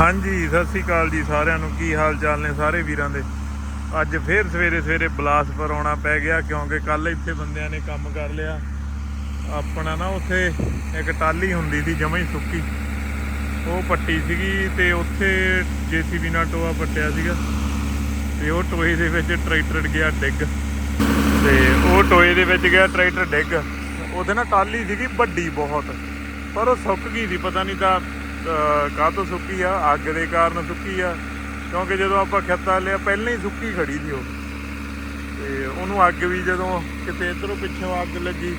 ਹਾਂਜੀ, ਸਤਿ ਸ੍ਰੀ ਅਕਾਲ ਜੀ ਸਾਰਿਆਂ ਨੂੰ। ਕੀ ਹਾਲ ਚਾਲ ਨੇ ਸਾਰੇ ਵੀਰਾਂ ਦੇ? ਅੱਜ ਫੇਰ ਸਵੇਰੇ ਸਵੇਰੇ ਬਲਾਸਪੁਰ ਆਉਣਾ ਪੈ ਗਿਆ ਕਿਉਂਕਿ ਕੱਲ ਇੱਥੇ ਬੰਦਿਆਂ ਨੇ ਕੰਮ ਕਰ ਲਿਆ। ਆਪਣਾ ਨਾ ਉੱਥੇ ਇੱਕ ਟਾਲੀ ਹੁੰਦੀ ਸੀ, ਜਮਾਂ ਹੀ ਸੁੱਕੀ। ਉਹ ਪੱਟੀ ਸੀਗੀ ਤੇ ਉੱਥੇ ਜੀਸੀਬੀ ਨਾਲ ਟੋਆ ਪੱਟਿਆ ਸੀਗਾ। ਤੇ ਉਹ ਟੋਏ ਦੇ ਵਿੱਚ ਟਰੈਕਟਰ ਗਿਆ ਡਿੱਗ। ਤੇ ਉਹ ਟੋਏ ਦੇ ਵਿੱਚ ਗਿਆ ਟਰੈਕਟਰ ਡਿੱਗ। ਉਹਦੇ ਨਾਲ ਟਾਲੀ ਸੀਗੀ ਵੱਡੀ ਬਹੁਤ। ਪਰ ਉਹ ਸੁੱਕ ਗਈ ਸੀ, ਪਤਾ ਨਹੀਂ ਤਾਂ ਕਾਹਤੋਂ ਸੁੱਕੀ ਆ? ਅੱਗ ਦੇ ਕਾਰਨ ਸੁੱਕੀ ਆ। ਕਿਉਂਕਿ ਜਦੋਂ ਆਪਾਂ ਖੇਤਾਂ ਲਿਆ ਪਹਿਲਾਂ ਹੀ ਸੁੱਕੀ ਖੜੀ ਸੀ ਉਹ। ਤੇ ਉਹਨੂੰ ਅੱਗ ਵੀ ਜਦੋਂ ਕਿਤੇ ਇਧਰੋਂ ਪਿੱਛੋਂ ਅੱਗ ਲੱਗੀ,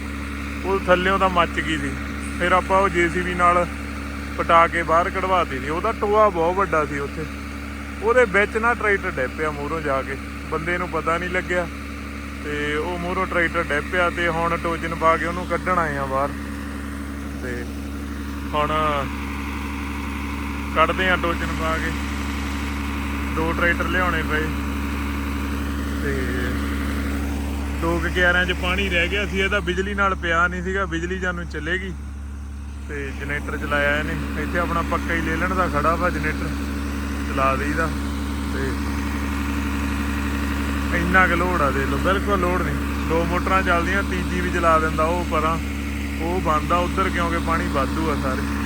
ਉਹ ਥੱਲਿਓਂ ਤਾਂ ਮੱਚ ਗਈ ਸੀ। ਫਿਰ ਆਪਾਂ ਉਹ ਜੀਸੀਬੀ ਨਾਲ ਪਟਾ ਕੇ ਬਾਹਰ ਕਢਵਾਤੀ ਸੀ। ਉਹਦਾ ਟੋਆ ਬਹੁਤ ਵੱਡਾ ਸੀ ਉੱਥੇ। ਉਹਦੇ ਵਿੱਚ ਨਾ ਟਰੈਕਟਰ ਡੈਪਿਆ ਮੂਹਰੋਂ ਜਾ ਕੇ। ਬੰਦੇ ਨੂੰ ਪਤਾ ਨਹੀਂ ਲੱਗਿਆ। ਤੇ ਉਹ ਮੂਹਰੋਂ ਟਰੈਕਟਰ ਡੈਪਿਆ ਤੇ ਹੁਣ ਟੋਜਨ ਪਾ ਕੇ ਉਹਨੂੰ ਕੱਢਣ ਆਏ ਆ ਬਾਹਰ। ਤੇ ਹੁਣ ਕੱਢਦੇ ਆ ਟੋਜਨ ਪਾ ਕੇ। ਦੋ ਟਰੈਕਟਰ ਲਿਆਉਣੇ ਪਏ। ਤੇ ਦੋ ਕੁ ਕਿਆਰਿਆਂ 'ਚ ਪਾਣੀ ਰਹਿ ਗਿਆ ਸੀ, ਇਹਦਾ ਬਿਜਲੀ ਨਾਲ ਪਿਆ ਨਹੀਂ ਸੀਗਾ, ਬਿਜਲੀ ਜਾਨੂੰ ਚੱਲੇਗੀ। ਤੇ ਜਨਰੇਟਰ ਚਲਾਇਆ ਇਹਨੇ। ਇੱਥੇ ਆਪਣਾ ਪੱਕਾ ਹੀ ਲੈ ਲੈਣ ਦਾ ਖੜਾ ਵਾ ਜਨਰੇਟਰ। ਚਲਾ ਦੇਈਦਾ। ਤੇ ਇੰਨਾ ਕੁ ਲੋਡ ਆ ਦੇ ਲੋ ਬਿਲਕੁਲ ਲੋਡ ਨਹੀਂ। ਦੋ ਮੋਟਰਾਂ ਚੱਲਦੀਆਂ, ਤੀਜੀ ਵੀ ਚਲਾ ਦਿੰਦਾ ਉਹ ਪਰਾਂ। ਉਹ ਬੰਦ ਆ, ਉਧਰ ਕਿਉਂਕਿ ਪਾਣੀ ਵਾਧੂ ਆ ਸਾਰੇ।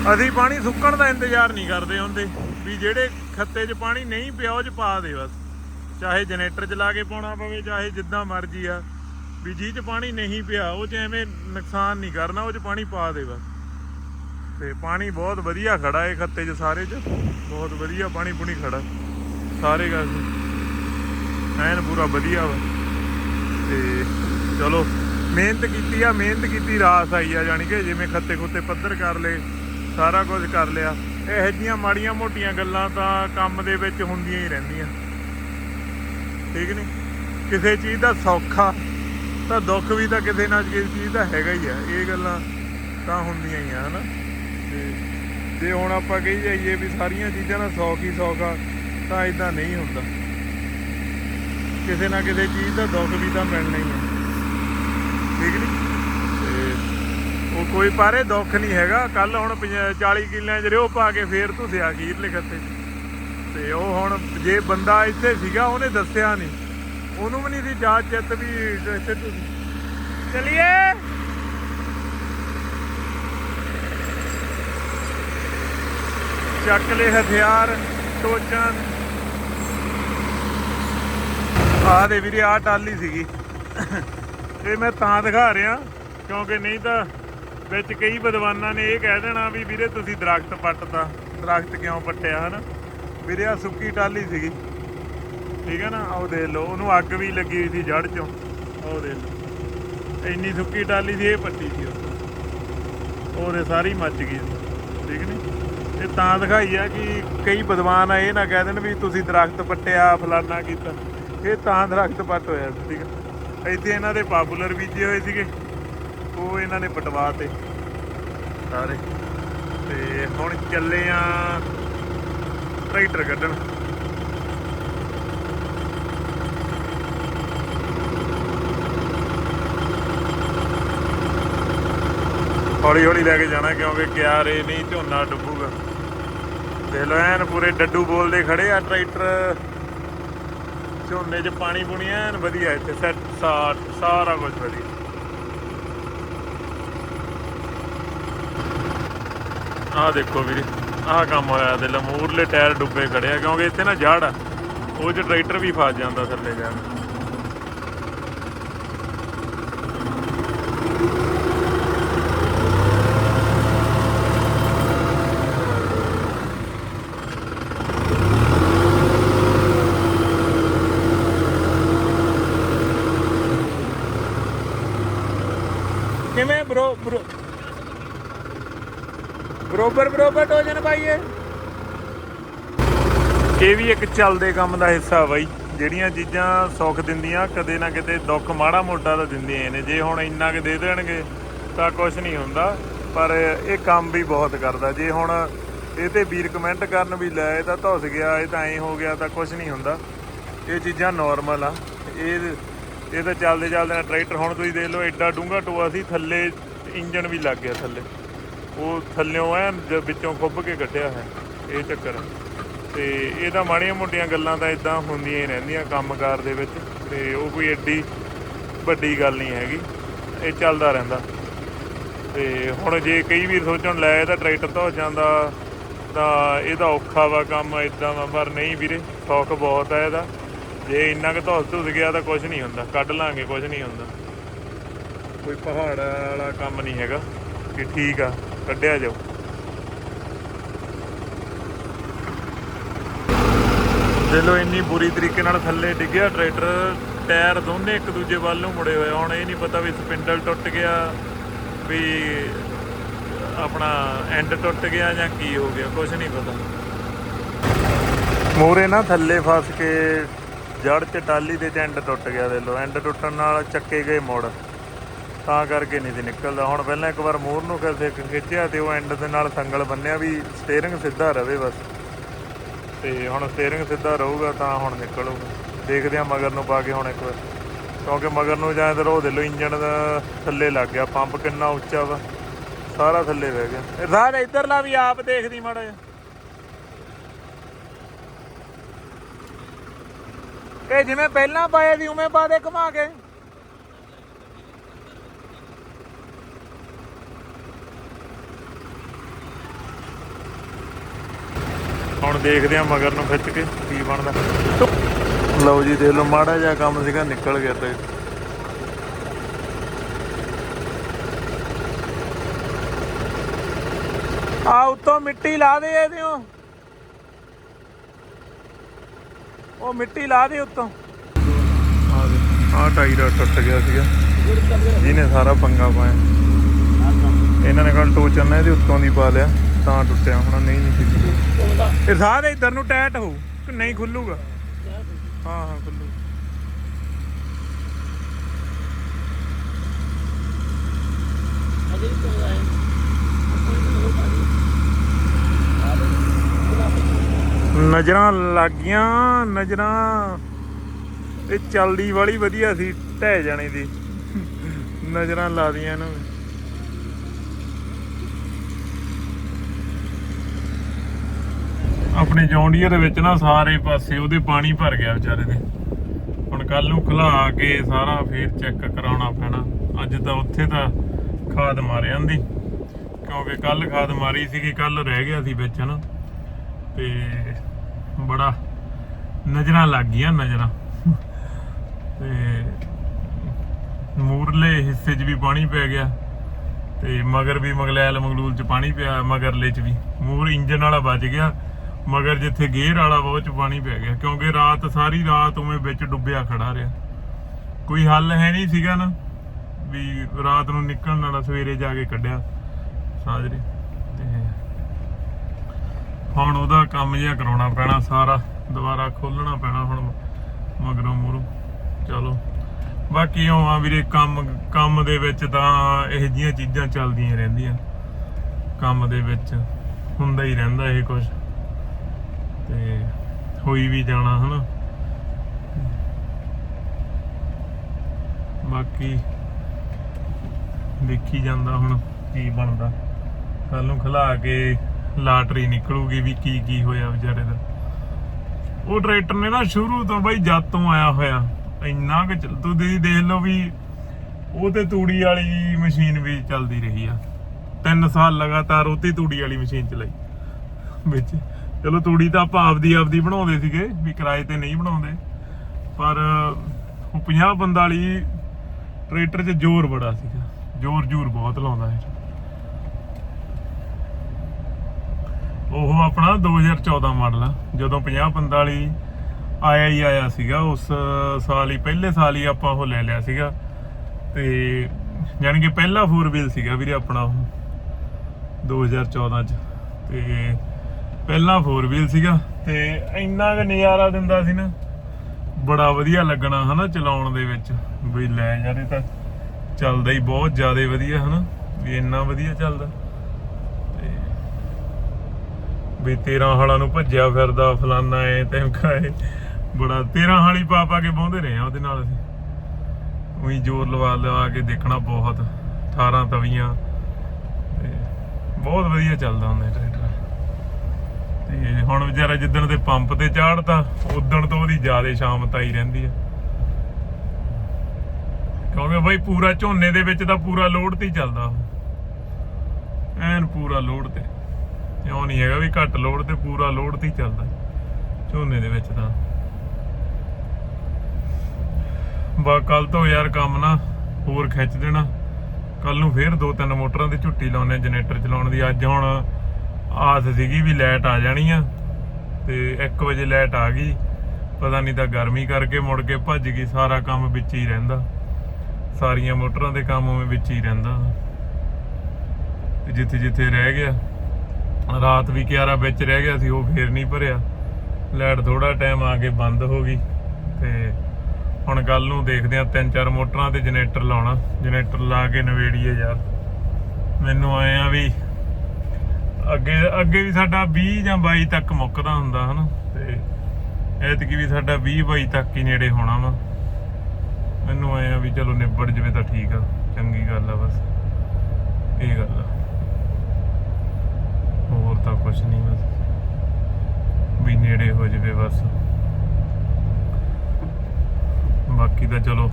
ਅਸੀਂ ਪਾਣੀ ਸੁੱਕਣ ਦਾ ਇੰਤਜ਼ਾਰ ਨਹੀਂ ਕਰਦੇ ਹੁੰਦੇ, ਵੀ ਜਿਹੜੇ ਖੱਤੇ 'ਚ ਪਾਣੀ ਨਹੀਂ ਪਿਆ, ਉਹ 'ਚ ਪਾ ਦੇ ਬਸ। ਚਾਹੇ ਜਨਰੇਟਰ ਚਲਾ ਕੇ ਪਾਉਣਾ ਪਵੇ, ਚਾਹੇ ਜਿੱਦਾਂ ਮਰਜ਼ੀ ਆ, ਵੀ ਜੀ 'ਚ ਪਾਣੀ ਨਹੀਂ ਪਿਆ, ਉਹ 'ਚ ਐਵੇਂ ਨੁਕਸਾਨ ਨਹੀਂ ਕਰਨਾ, ਉਹ 'ਚ ਪਾਣੀ ਪਾ ਦੇ ਬਸ। ਤੇ ਪਾਣੀ ਬਹੁਤ ਵਧੀਆ ਖੜਾ ਏ ਖੱਤੇ 'ਚ, ਸਾਰੇ 'ਚ। ਬਹੁਤ ਵਧੀਆ ਪਾਣੀ ਪੁਣੀ ਖੜਾ, ਸਾਰੇ ਗੱਲ ਐਨ ਪੂਰਾ ਵਧੀਆ ਵਾ। ਤੇ ਚਲੋ, ਮਿਹਨਤ ਕੀਤੀ ਆ, ਮਿਹਨਤ ਕੀਤੀ ਰਾਸ ਆਈ ਆ, ਜਾਣੀ ਕਿ ਜਿਵੇਂ ਖੱਤੇ ਖੁੱਤੇ ਪੱਧਰ ਕਰ ਲਏ। ਸਾਰਾ ਕੁਝ ਕਰ ਲਿਆ। ਇਹੋ ਜਿਹੀਆਂ ਮਾੜੀਆਂ ਮੋਟੀਆਂ ਗੱਲਾਂ ਤਾਂ ਕੰਮ ਦੇ ਵਿੱਚ ਹੁੰਦੀਆਂ ਹੀ ਰਹਿੰਦੀਆਂ। ਠੀਕ ਨਹੀਂ ਕਿਸੇ ਚੀਜ਼ ਦਾ ਸੌਖਾ ਤਾਂ ਦੁੱਖ ਵੀ ਤਾਂ ਕਿਸੇ ਨਾ ਕਿਸੇ ਚੀਜ਼ ਦਾ ਹੈਗਾ ਹੀ ਆ। ਇਹ ਗੱਲਾਂ ਤਾਂ ਹੁੰਦੀਆਂ ਹੀ ਆ, ਹਨਾ? ਤੇ ਜੇ ਹੁਣ ਆਪਾਂ ਕਹੀ ਜਾਈਏ ਵੀ ਸਾਰੀਆਂ ਚੀਜ਼ਾਂ ਦਾ ਸੌਖ ਹੀ ਸੌਖ ਆ, ਤਾਂ ਇਦਾਂ ਨਹੀਂ ਹੁੰਦਾ। ਕਿਸੇ ਨਾ ਕਿਸੇ ਚੀਜ਼ ਦਾ ਦੁੱਖ ਵੀ ਤਾਂ ਮਿਲਣਾ ਹੀ ਆ ਠੀਕ ਨਹੀਂ ਤੇ ਉਹ ਕੋਈ ਪਾਰੇ ਦੁੱਖ ਨਹੀਂ ਹੈਗਾ। ਕੱਲ ਹੁਣ 40 ਕਿੱਲਿਆਂ 'ਚ ਰਿਓ ਪਾ ਕੇ ਫੇਰ ਧੁਸਿਆ ਅਖੀਰਲੇ ਖੱਤੇ। ਤੇ। ਉਹ ਹੁਣ ਜੇ ਬੰਦਾ ਇੱਥੇ ਸੀਗਾ ਉਹਨੇ ਦੱਸਿਆ ਨਹੀਂ। ਉਹਨੂੰ ਵੀ ਨਹੀਂ ਸੀ ਜਾਤ ਚਿੱਤ ਵੀ ਇੱਥੇ ਤੁਸੀਂ। ਚਲਿਏ। ਚੱਕ ਲੈ ਹਥਿਆਰ ਟੋਚਾਂ। ਆਹ ਦੇ ਵੀਰੇ ਆਹ ਟਾਲੀ ਸੀਗੀ। ਇਹ ਮੈਂ ਤਾਂ ਦਿਖਾ ਰਿਹਾ ਕਿਉਂਕਿ ਨਹੀਂ ਤਾਂ ਵਿੱਚ ਕਈ ਵਿਦਵਾਨਾਂ ਨੇ ਇਹ ਕਹਿ ਦੇਣਾ ਵੀ ਵੀਰੇ ਤੁਸੀਂ ਦਰਖਤ ਪੱਟਦਾ ਦਰਖਤ ਕਿਉਂ ਪੱਟਿਆ, ਹਨਾ? ਵੀਰੇ ਆ ਸੁੱਕੀ ਟਾਲੀ ਸੀਗੀ। ਠੀਕ ਹੈ ਨਾ? ਆਹ ਦੇਖ ਲਓ, ਉਹਨੂੰ ਅੱਗ ਵੀ ਲੱਗੀ ਹੋਈ ਸੀ ਜੜ ਚੋਂ। ਉਹ ਦੇਖ ਲਓ। ਇੰਨੀ ਸੁੱਕੀ ਟਾਲੀ ਸੀ, ਇਹ ਪੱਟੀ ਸੀ ਉਹ ਉਹਦੇ ਸਾਰੀ ਮੱਚ ਗਈ ਸੀ। ਠੀਕ ਨਹੀਂ ਇਹ ਤਾਂ ਦਿਖਾਈ ਆ ਕਿ ਕਈ ਵਿਦਵਾਨ ਆ, ਇਹ ਨਾ ਕਹਿ ਦੇਣ ਵੀ ਤੁਸੀਂ ਦਰਖਤ ਪੱਟਿਆ, ਫਲਾਨਾ ਕੀਤਾ। ਇਹ ਤਾਂ ਦਰਖਤ ਪੱਟ ਹੋਇਆ, ਠੀਕ ਹੈ। ਇੱਥੇ ਇਹਨਾਂ ਦੇ ਪਾਪੂਲਰ ਬੀਜੇ ਹੋਏ ਸੀਗੇ। ਉਹ ਇਹਨਾਂ ਨੇ ਪਟਵਾ ਤੇ ਸਾਰੇ। ਤੇ ਹੁਣ ਚੱਲੇ ਆ ਟਰੈਕਟਰ ਕੱਢਣ। ਹੌਲੀ ਹੌਲੀ ਲੈ ਕੇ ਜਾਣਾ ਕਿਉਂਕਿ ਕਿਆਰੇ ਨਹੀਂ ਝੋਨਾ ਡੁੱਬੂਗਾ। ਦੇਖ ਲਓ ਐਨ ਪੂਰੇ ਡੱਡੂ ਬੋਲਦੇ ਖੜੇ ਆ ਟਰੈਕਟਰ। ਝੋਨੇ 'ਚ ਪਾਣੀ ਪੁਣੀ ਐਨ ਵਧੀਆ ਇੱਥੇ, ਸੈੱਟ ਸਾਰ ਸਾਰਾ ਕੁਝ ਵਧੀਆ। ਆਹ ਦੇਖੋ ਵੀਰੇ, ਆਹ ਕੰਮ ਹੋਇਆ ਤੇ ਲਮੂਰਲੇ ਟਾਇਰ ਡੁੱਬੇ ਖੜੇ ਕਿਉਂਕਿ ਇੱਥੇ ਨਾ ਜੜ ਆ। ਉਹ 'ਚ ਟਰੈਕਟਰ ਵੀ ਫਸ ਜਾਂਦਾ ਥੱਲੇ ਜਾ ਕਿਵੇਂ ਬਰੋ ਬਰੋ ਬਰੋਬਰ ਬਰੋਬਰ ਟੋਜਨ ਪਾਈਏ ਇਹ ਵੀ ਇੱਕ ਚੱਲਦੇ ਕੰਮ ਦਾ ਹਿੱਸਾ ਬਾਈ। ਜਿਹੜੀਆਂ ਚੀਜ਼ਾਂ ਸੁੱਖ ਦਿੰਦੀਆਂ, ਕਦੇ ਨਾ ਕਿਤੇ ਦੁੱਖ ਮਾੜਾ ਮੋਟਾ ਤਾਂ ਦਿੰਦੀਆਂ ਨੇ। ਜੇ ਹੁਣ ਇੰਨਾ ਕੁ ਦੇ ਦੇਣਗੇ ਤਾਂ ਕੁਝ ਨਹੀਂ ਹੁੰਦਾ। ਪਰ ਇਹ ਕੰਮ ਵੀ ਬਹੁਤ ਕਰਦਾ। ਜੇ ਹੁਣ ਇਹ ਤੇ ਵੀਰ ਕਮੈਂਟ ਕਰਨ ਵੀ ਲੈ, ਇਹ ਤਾਂ ਧੁੱਸ ਗਿਆ, ਇਹ ਤਾਂ ਐਂ ਹੋ ਗਿਆ, ਤਾਂ ਕੁਝ ਨਹੀਂ ਹੁੰਦਾ। ਇਹ ਚੀਜ਼ਾਂ ਨਾਰਮਲ ਆ। ਇਹ ਇਹ ਤਾਂ ਚੱਲਦੇ ਚੱਲਦੇ ਟਰੈਕਟਰ ਹੁਣ ਤੁਸੀਂ ਦੇਖ ਲਓ ਐਡਾ ਡੂੰਘਾ ਟੋਆ ਸੀ, ਥੱਲੇ ਇੰਜਨ ਵੀ ਲੱਗ ਗਿਆ ਥੱਲੇ। ਉਹ ਥੱਲਿਓਂ ਐ ਵਿੱਚੋਂ ਖੁੱਭ ਕੇ ਕੱਢਿਆ ਹੈ। ਇਹ ਚੱਕਰ ਹੈ। ਤੇ ਇਹਦਾ ਮਾੜੀਆਂ ਮੋਟੀਆਂ ਗੱਲਾਂ ਤਾਂ ਇਦਾਂ ਹੁੰਦੀਆਂ ਹੀ ਰਹਿੰਦੀਆਂ ਕੰਮਕਾਰ ਦੇ ਵਿੱਚ। ਤੇ ਉਹ ਕੋਈ ਐਡੀ ਵੱਡੀ ਗੱਲ ਨਹੀਂ ਹੈਗੀ। ਇਹ ਚੱਲਦਾ ਰਹਿੰਦਾ। ਤੇ ਹੁਣ ਜੇ ਕਈ ਵੀਰ ਸੋਚਣ, ਲੈ ਤਾਂ ਟਰੈਕਟਰ ਧੋ ਜਾਂਦਾ, ਤਾਂ ਇਹਦਾ ਔਖਾ ਵਾ ਕੰਮ ਇਦਾਂ ਵਾ, ਪਰ ਨਹੀਂ ਵੀਰੇ, ਸੌਖ ਬਹੁਤ ਹੈ ਇਹਦਾ। ਜੇ ਇੰਨਾ ਕੁ ਧੁੱਸ ਧੁੱਸ ਗਿਆ ਤਾਂ ਕੁਝ ਨਹੀਂ ਹੁੰਦਾ, ਕੱਢ ਲਾਂਗੇ ਕੁਝ ਨਹੀਂ ਹੁੰਦਾ। ਕੋਈ ਪਹਾੜ ਵਾਲਾ ਕੰਮ ਨਹੀਂ ਹੈਗਾ, ਕਿ ਠੀਕ ਆ, ਕੱਢਿਆ ਜਾਓ ਦੇ ਲੋ ਇੰਨੀ ਬੁਰੀ ਤਰੀਕੇ ਨਾਲ ਥੱਲੇ ਡਿੱਗਿਆ, ਟਰੈਕਟਰ, ਟਾਇਰ ਦੋਨੇ ਇੱਕ ਦੂਜੇ ਵੱਲ ਨੂੰ ਮੁੜੇ ਹੋਏ ਹੁਣ ਇਹ ਨਹੀਂ ਪਤਾ ਵੀ ਸਪਿੰਡਲ ਟੁੱਟ ਗਿਆ, ਵੀ ਆਪਣਾ ਐਂਡ ਟੁੱਟ ਗਿਆ ਜਾਂ ਕੀ ਹੋ ਗਿਆ ਕੁਝ ਨਹੀਂ ਪਤਾ। ਮੂਰੇ ਨਾ ਥੱਲੇ ਫਸ ਕੇ ਜੜ ਚ ਟਾਲੀ ਦੇ ਐਂਡ ਟੁੱਟ ਗਿਆ ਦੇ ਲੋ। ਐਂਡ ਟੁੱਟਣ ਨਾਲ ਚੱਕੇ ਗਏ ਮੋੜ। ਤਾਂ ਕਰਕੇ ਨਹੀਂ ਸੀ ਨਿਕਲਦਾ। ਹੁਣ ਪਹਿਲਾਂ ਇੱਕ ਵਾਰ ਮੂਰ ਨੂੰ ਕਰਦੇ ਖਿੱਚਿਆ ਤੇ ਉਹ ਐਂਡ ਦੇ ਨਾਲ ਸੰਗਲ ਬੰਨਿਆ ਵੀ ਸਟੀਅਰਿੰਗ ਸਿੱਧਾ ਰਵੇ ਬਸ। ਤੇ ਹੁਣ ਸਟੀਅਰਿੰਗ ਸਿੱਧਾ ਰਹੂਗਾ ਤਾਂ ਹੁਣ ਨਿਕਲੂਗਾ। ਦੇਖਦੇ ਆ ਮਗਰ ਨੂੰ ਪਾ ਕੇ ਹੁਣ ਇੱਕ ਵਾਰ। ਕਿਉਂਕਿ ਮਗਰ ਨੂੰ ਜਾਂ ਇਧਰ ਉਹ ਦੇ ਲੋ ਇੰਜਣ ਦਾ ਥੱਲੇ ਲੱਗ ਗਿਆ, ਪੰਪ ਕਿੰਨਾ ਉੱਚਾ ਵਾ। ਸਾਰਾ ਥੱਲੇ ਬਹਿ ਗਿਆ। ਇਹ ਇਧਰਲਾ ਵੀ ਆਪ ਦੇਖਦੀ ਮਾੜਾ ਜਿਹਾ। ਇਹ ਜਿਵੇਂ ਪਹਿਲਾਂ ਪਾਇਆ ਸੀ, ਉਵੇਂ ਪਾ ਦੇ ਘੁਮਾ ਕੇ ਹੁਣ ਦੇਖਦੇ ਆ ਮਗਰ ਨੂੰ ਖਿੱਚ ਕੇ ਕੀ ਬਣਦਾ। ਲਓ ਜੀ ਦੇਖ ਲਓ, ਮਾੜਾ ਜਿਹਾ ਕੰਮ ਸੀਗਾ, ਨਿਕਲ ਗਿਆ ਤੇ। ਆ ਉੱਤੋਂ ਮਿੱਟੀ ਲਾ ਦੇ ਇਹਦੇ ਉਹ। ਮਿੱਟੀ ਲਾ ਦੇ ਉੱਤੋਂ। ਆ ਟਾਇਰ ਟੁੱਟ ਗਿਆ ਸੀਗਾ। ਜਿਹਨੇ ਸਾਰਾ ਪੰਗਾ ਪਾਇਆ। ਇਹਨਾਂ ਨੇ ਕੱਲ ਟੋਚਨ ਨੇ ਇਹਦੇ ਉੱਤੋਂ ਦੀ ਪਾ ਲਿਆ। ਤਾਂ ਟੁੱਟਿਆ ਹੋਣਾ, ਨਹੀਂ ਨਹੀਂ ਇਹ ਸਾਹ ਦੇ ਇਧਰ ਨੂੰ ਟੈਟ ਹੋਊ ਕਿ ਨਹੀਂ ਖੁੱਲੂਗਾ? ਹਾਂ ਹਾਂ, ਖੁੱਲੂ। ਨਜ਼ਰਾਂ ਲੱਗ ਗਈਆਂ, ਨਜ਼ਰਾਂ। ਇਹ ਚੱਲਦੀ ਵਾਲੀ ਵਧੀਆ ਸੀ, ਢਹਿ ਜਾਣੇ ਦੀ। ਨਜ਼ਰਾਂ ਲਾ ਦੀਆਂ ਇਹਨੂੰ ਆਪਣੇ ਜੌਂਡੀਅਰ ਦੇ ਵਿੱਚ ਨਾ ਸਾਰੇ ਪਾਸੇ ਉਹਦੇ ਪਾਣੀ ਭਰ ਗਿਆ ਵਿਚਾਰੇ ਦੇ। ਹੁਣ ਕੱਲ ਨੂੰ ਖਲਾ ਕੇ ਸਾਰਾ ਫੇਰ ਚੈੱਕ ਕਰਾਉਣਾ ਪੈਣਾ। ਅੱਜ ਤਾਂ ਉੱਥੇ ਤਾਂ ਖਾਦ ਮਾਰ ਜਾਂਦੀ ਕਿਉਂਕਿ ਕੱਲ ਖਾਦ ਮਾਰੀ ਸੀਗੀ ਕੱਲ ਰਹਿ ਗਿਆ ਸੀ ਵਿੱਚ ਨਾ। ਤੇ ਬੜਾ ਨਜ਼ਰਾਂ ਲੱਗ ਗਈਆਂ ਨਜ਼ਰਾਂ। ਤੇ ਮੂਰਲੇ ਹਿੱਸੇ 'ਚ ਵੀ ਪਾਣੀ ਪੈ ਗਿਆ। ਤੇ ਮਗਰ ਵੀ ਮਗਲੈਲ ਮਗਲੂਲ 'ਚ ਪਾਣੀ ਪਿਆ, ਮਗਰਲੇ 'ਚ ਵੀ। ਮੂਰ ਇੰਜਨ ਵਾਲਾ ਬਚ ਗਿਆ। ਮਗਰ ਜਿੱਥੇ ਗੇਅਰ ਵਾਲਾ ਵਾ, ਉਹ 'ਚ ਪਾਣੀ ਪੈ ਗਿਆ। ਕਿਉਂਕਿ ਰਾਤ, ਸਾਰੀ ਰਾਤ ਉਵੇਂ ਵਿੱਚ ਡੁੱਬਿਆ ਖੜਾ ਰਿਹਾ। ਕੋਈ ਹੱਲ ਹੈ ਨਹੀਂ ਸੀਗਾ ਨਾ, ਵੀ ਰਾਤ ਨੂੰ ਨਿਕਲਣ ਵਾਲਾ ਸਵੇਰੇ ਜਾ ਕੇ ਕੱਢਿਆ ਸਾਜਰੇ। ਤੇ ਹੁਣ ਉਹਦਾ ਕੰਮ ਜਿਹਾ ਕਰਾਉਣਾ ਪੈਣਾ ਸਾਰਾ, ਦੁਬਾਰਾ ਖੋਲਣਾ ਪੈਣਾ ਹੁਣ ਮਗਰੋਂ ਮੂਰੋਂ ਚਲੋ, ਬਾਕੀ ਉਹ ਆ ਵੀਰੇ, ਕੰਮ ਕੰਮ ਦੇ ਵਿੱਚ ਤਾਂ ਇਹ ਜੀਆਂ ਚੀਜ਼ਾਂ ਚੱਲਦੀਆਂ ਰਹਿੰਦੀਆਂ। ਕੰਮ ਦੇ ਵਿੱਚ ਹੁੰਦਾ ਹੀ ਰਹਿੰਦਾ ਇਹ ਕੁਝ ਤੇ ਹੋਈ ਵੀ ਜਾਣਾ ਹਨਾ। ਬਾਕੀ ਦੇਖੀ ਜਾਂਦਾ ਹੁਣ ਕੀ ਬਣਦਾ। ਕੱਲ ਨੂੰ ਖਲਾ ਕੇ ਲਾਟਰੀ ਨਿਕਲੂਗੀ ਵੀ ਕੀ ਕੀ ਹੋਇਆ ਵਿਚਾਰੇ ਦਾ। ਉਹ ਟਰੈਕਟਰ ਨੇ ਨਾ ਸ਼ੁਰੂ ਤੋਂ ਬਈ ਜਦ ਤੋਂ ਆਇਆ ਹੋਇਆ। ਇੰਨਾ ਕਿ ਚੱਲ, ਤੂੰ ਦੀ ਦੇਖ ਲਓ ਵੀ ਉਹ ਤੇ ਤੂੜੀ ਵਾਲੀ ਮਸ਼ੀਨ ਵੀ ਚੱਲਦੀ ਰਹੀ ਆ। 3 ਸਾਲ ਲਗਾਤਾਰ ਉਹ ਤੇ ਤੂੜੀ ਵਾਲੀ ਮਸ਼ੀਨ ਚਲਾਈ। ਵਿੱਚ ਚਲੋ ਤੂੜੀ ਤਾਂ ਆਪਾਂ ਆਪਦੀ ਆਪਦੀ ਬਣਾਉਂਦੇ ਸੀਗੇ, ਵੀ ਕਿਰਾਏ ਤੇ ਨਹੀਂ ਬਣਾਉਂਦੇ। ਪਰ ਉਹ 50 ਬੰਦਾ ਵਾਲੀ ਟਰੈਕਟਰ 'ਚ ਜ਼ੋਰ ਬੜਾ ਸੀਗਾ। ਜ਼ੋਰ ਜ਼ੋਰ ਬਹੁਤ ਲਾਉਂਦਾ ਹੈ ਉਹ ਆਪਣਾ 2014 ਮਾਡਲ ਆ। ਜਦੋਂ 50 ਬੰਦਾ ਵਾਲੀ ਆਇਆ ਹੀ ਆਇਆ ਸੀਗਾ, ਉਸ ਸਾਲ ਹੀ, ਪਹਿਲੇ ਸਾਲ ਹੀ ਆਪਾਂ ਉਹ ਲੈ ਲਿਆ ਸੀਗਾ। ਤੇ ਯਾਨੀ ਕਿ ਪਹਿਲਾ 4 ਵੀਲ ਸੀਗਾ ਵੀਰੇ ਆਪਣਾ ਉਹ 2014 ਚ। ਤੇ ਪਹਿਲਾ 4 ਵੀਲ ਸੀਗਾ ਤੇ ਇੰਨਾ ਕੁ ਨਜ਼ਾਰਾ ਦਿੰਦਾ ਸੀ ਨਾ, ਬੜਾ ਵਧੀਆ ਲੱਗਣਾ ਹਨਾ ਚਲਾਉਣ ਦੇ ਵਿੱਚ। ਵੀ ਲੈ ਯਾਰ ਤਾਂ ਚੱਲਦਾ ਹੀ ਬਹੁਤ ਜ਼ਿਆਦਾ ਵਧੀਆ ਹਨਾ, ਵੀ ਇੰਨਾ ਵਧੀਆ ਚੱਲਦਾ। ਤੇ ਵੀ 13 ਹਾਲਾਂ ਨੂੰ ਭੱਜਿਆ ਫਿਰਦਾ ਫਲਾਨਾ ਐ ਧਮਕਾ ਐ, ਬੜਾ 13 ਹਾਲੀ ਪਾ ਪਾ ਕੇ ਬਹੁੰਦੇ ਰਹੇ ਆ ਉਹਦੇ ਨਾਲ ਅਸੀਂ। ਉਹੀ ਜ਼ੋਰ ਲਵਾ ਲਵਾ ਕੇ ਦੇਖਣਾ ਬਹੁਤ 18 ਤਵੀਆਂ, ਤੇ ਬਹੁਤ ਵਧੀਆ ਚੱਲਦਾ ਹੁੰਦਾ ਇਹ ਤੇ ਹੁਣ ਵਿਚਾਰਾ ਜਿੱਦਣ ਤੇ ਪੰਪ ਤੇ ਚਾੜਤਾ, ਉਦਣ ਤੋਂ ਉਹਦੀ ਜ਼ਿਆਦਾ ਸ਼ਾਮਤ ਆਈ ਰਹਿੰਦੀ ਆ। ਕਿਉਂਕਿ ਬਾਈ ਪੂਰਾ ਝੋਨੇ ਦੇ ਵਿੱਚ ਤਾਂ ਪੂਰਾ ਲੋਡ ਤੇ ਚੱਲਦਾ ਐਨ ਪੂਰਾ ਲੋਡ ਤੇ। ਇਉਂ ਨਹੀਂ ਹੈਗਾ ਵੀ ਘੱਟ ਲੋਡ ਤੇ ਪੂਰਾ ਲੋਡ ਤੇ ਚੱਲਦਾ ਝੋਨੇ ਦੇ ਵਿੱਚ ਤਾਂ। ਬਾ ਕੱਲ ਤੋਂ ਯਾਰ ਕੰਮ ਨਾ ਹੋਰ ਖਿੱਚ ਦੇਣਾ। ਕੱਲ ਨੂੰ ਫੇਰ ਦੋ ਤਿੰਨ ਮੋਟਰਾਂ ਤੇ ਝੁੱਟੀ ਲਾਉਣੇ ਜਨਰੇਟਰ ਚਲਾਉਣ ਦੀ। ਅੱਜ ਹੁਣ ਆਸ ਸੀਗੀ ਵੀ ਲਾਈਟ ਆ ਜਾਣੀ ਆ, ਤੇ 1 ਵਜੇ ਲਾਈਟ ਆ ਗਈ। ਪਤਾ ਨਹੀਂ ਤਾਂ ਗਰਮੀ ਕਰਕੇ ਮੁੜ ਕੇ ਭੱਜ ਗਈ, ਸਾਰਾ ਕੰਮ ਵਿੱਚ ਹੀ ਰਹਿੰਦਾ। ਸਾਰੀਆਂ ਮੋਟਰਾਂ ਦੇ ਕੰਮ ਉਵੇਂ ਵਿੱਚ ਹੀ ਰਹਿੰਦਾ। ਤੇ ਜਿੱਥੇ ਜਿੱਥੇ ਰਹਿ ਗਿਆ, ਰਾਤ ਵੀ 11 ਵਿੱਚ ਰਹਿ ਗਿਆ ਸੀ, ਉਹ ਫੇਰ ਨਹੀਂ ਭਰਿਆ। ਲਾਈਟ ਥੋੜਾ ਟਾਈਮ ਆ ਕੇ ਬੰਦ ਹੋ ਗਈ, ਤੇ ਹੁਣ ਕੱਲ ਨੂੰ ਦੇਖਦੇ ਆ ਤਿੰਨ ਚਾਰ ਮੋਟਰਾਂ ਤੇ ਜਨਰੇਟਰ ਲਾਉਣਾ। ਜਨਰੇਟਰ ਲਾ ਕੇ ਨਵੇੜੀਏ ਯਾਰ। ਮੈਨੂੰ ਆਏ ਆ ਵੀ ਅੱਗੇ ਅੱਗੇ ਵੀ ਸਾਡਾ 20 ਜਾਂ 22 ਤੱਕ ਮੁੱਕਦਾ ਹੁੰਦਾ, ਹਨਾ? ਤੇ ਐਤਕੀ ਵੀ ਸਾਡਾ 20 22 ਤੱਕ ਹੀ ਨੇੜੇ ਹੋਣਾ ਵਾ। ਮੈਨੂੰ ਆਏ ਆ ਵੀ ਚਲੋ ਨਿਬੜ ਜਵੇ ਤਾਂ ਠੀਕ ਆ, ਚੰਗੀ ਗੱਲ ਆ ਬਸ। ਇਹ ਗੱਲ ਆ। ਹੋਰ ਤਾਂ ਕੁਝ ਨਹੀਂ ਬਸ। ਵੀ ਨੇੜੇ ਹੋ ਜਵੇ ਬਸ। ਬਾਕੀ ਤਾਂ ਚਲੋ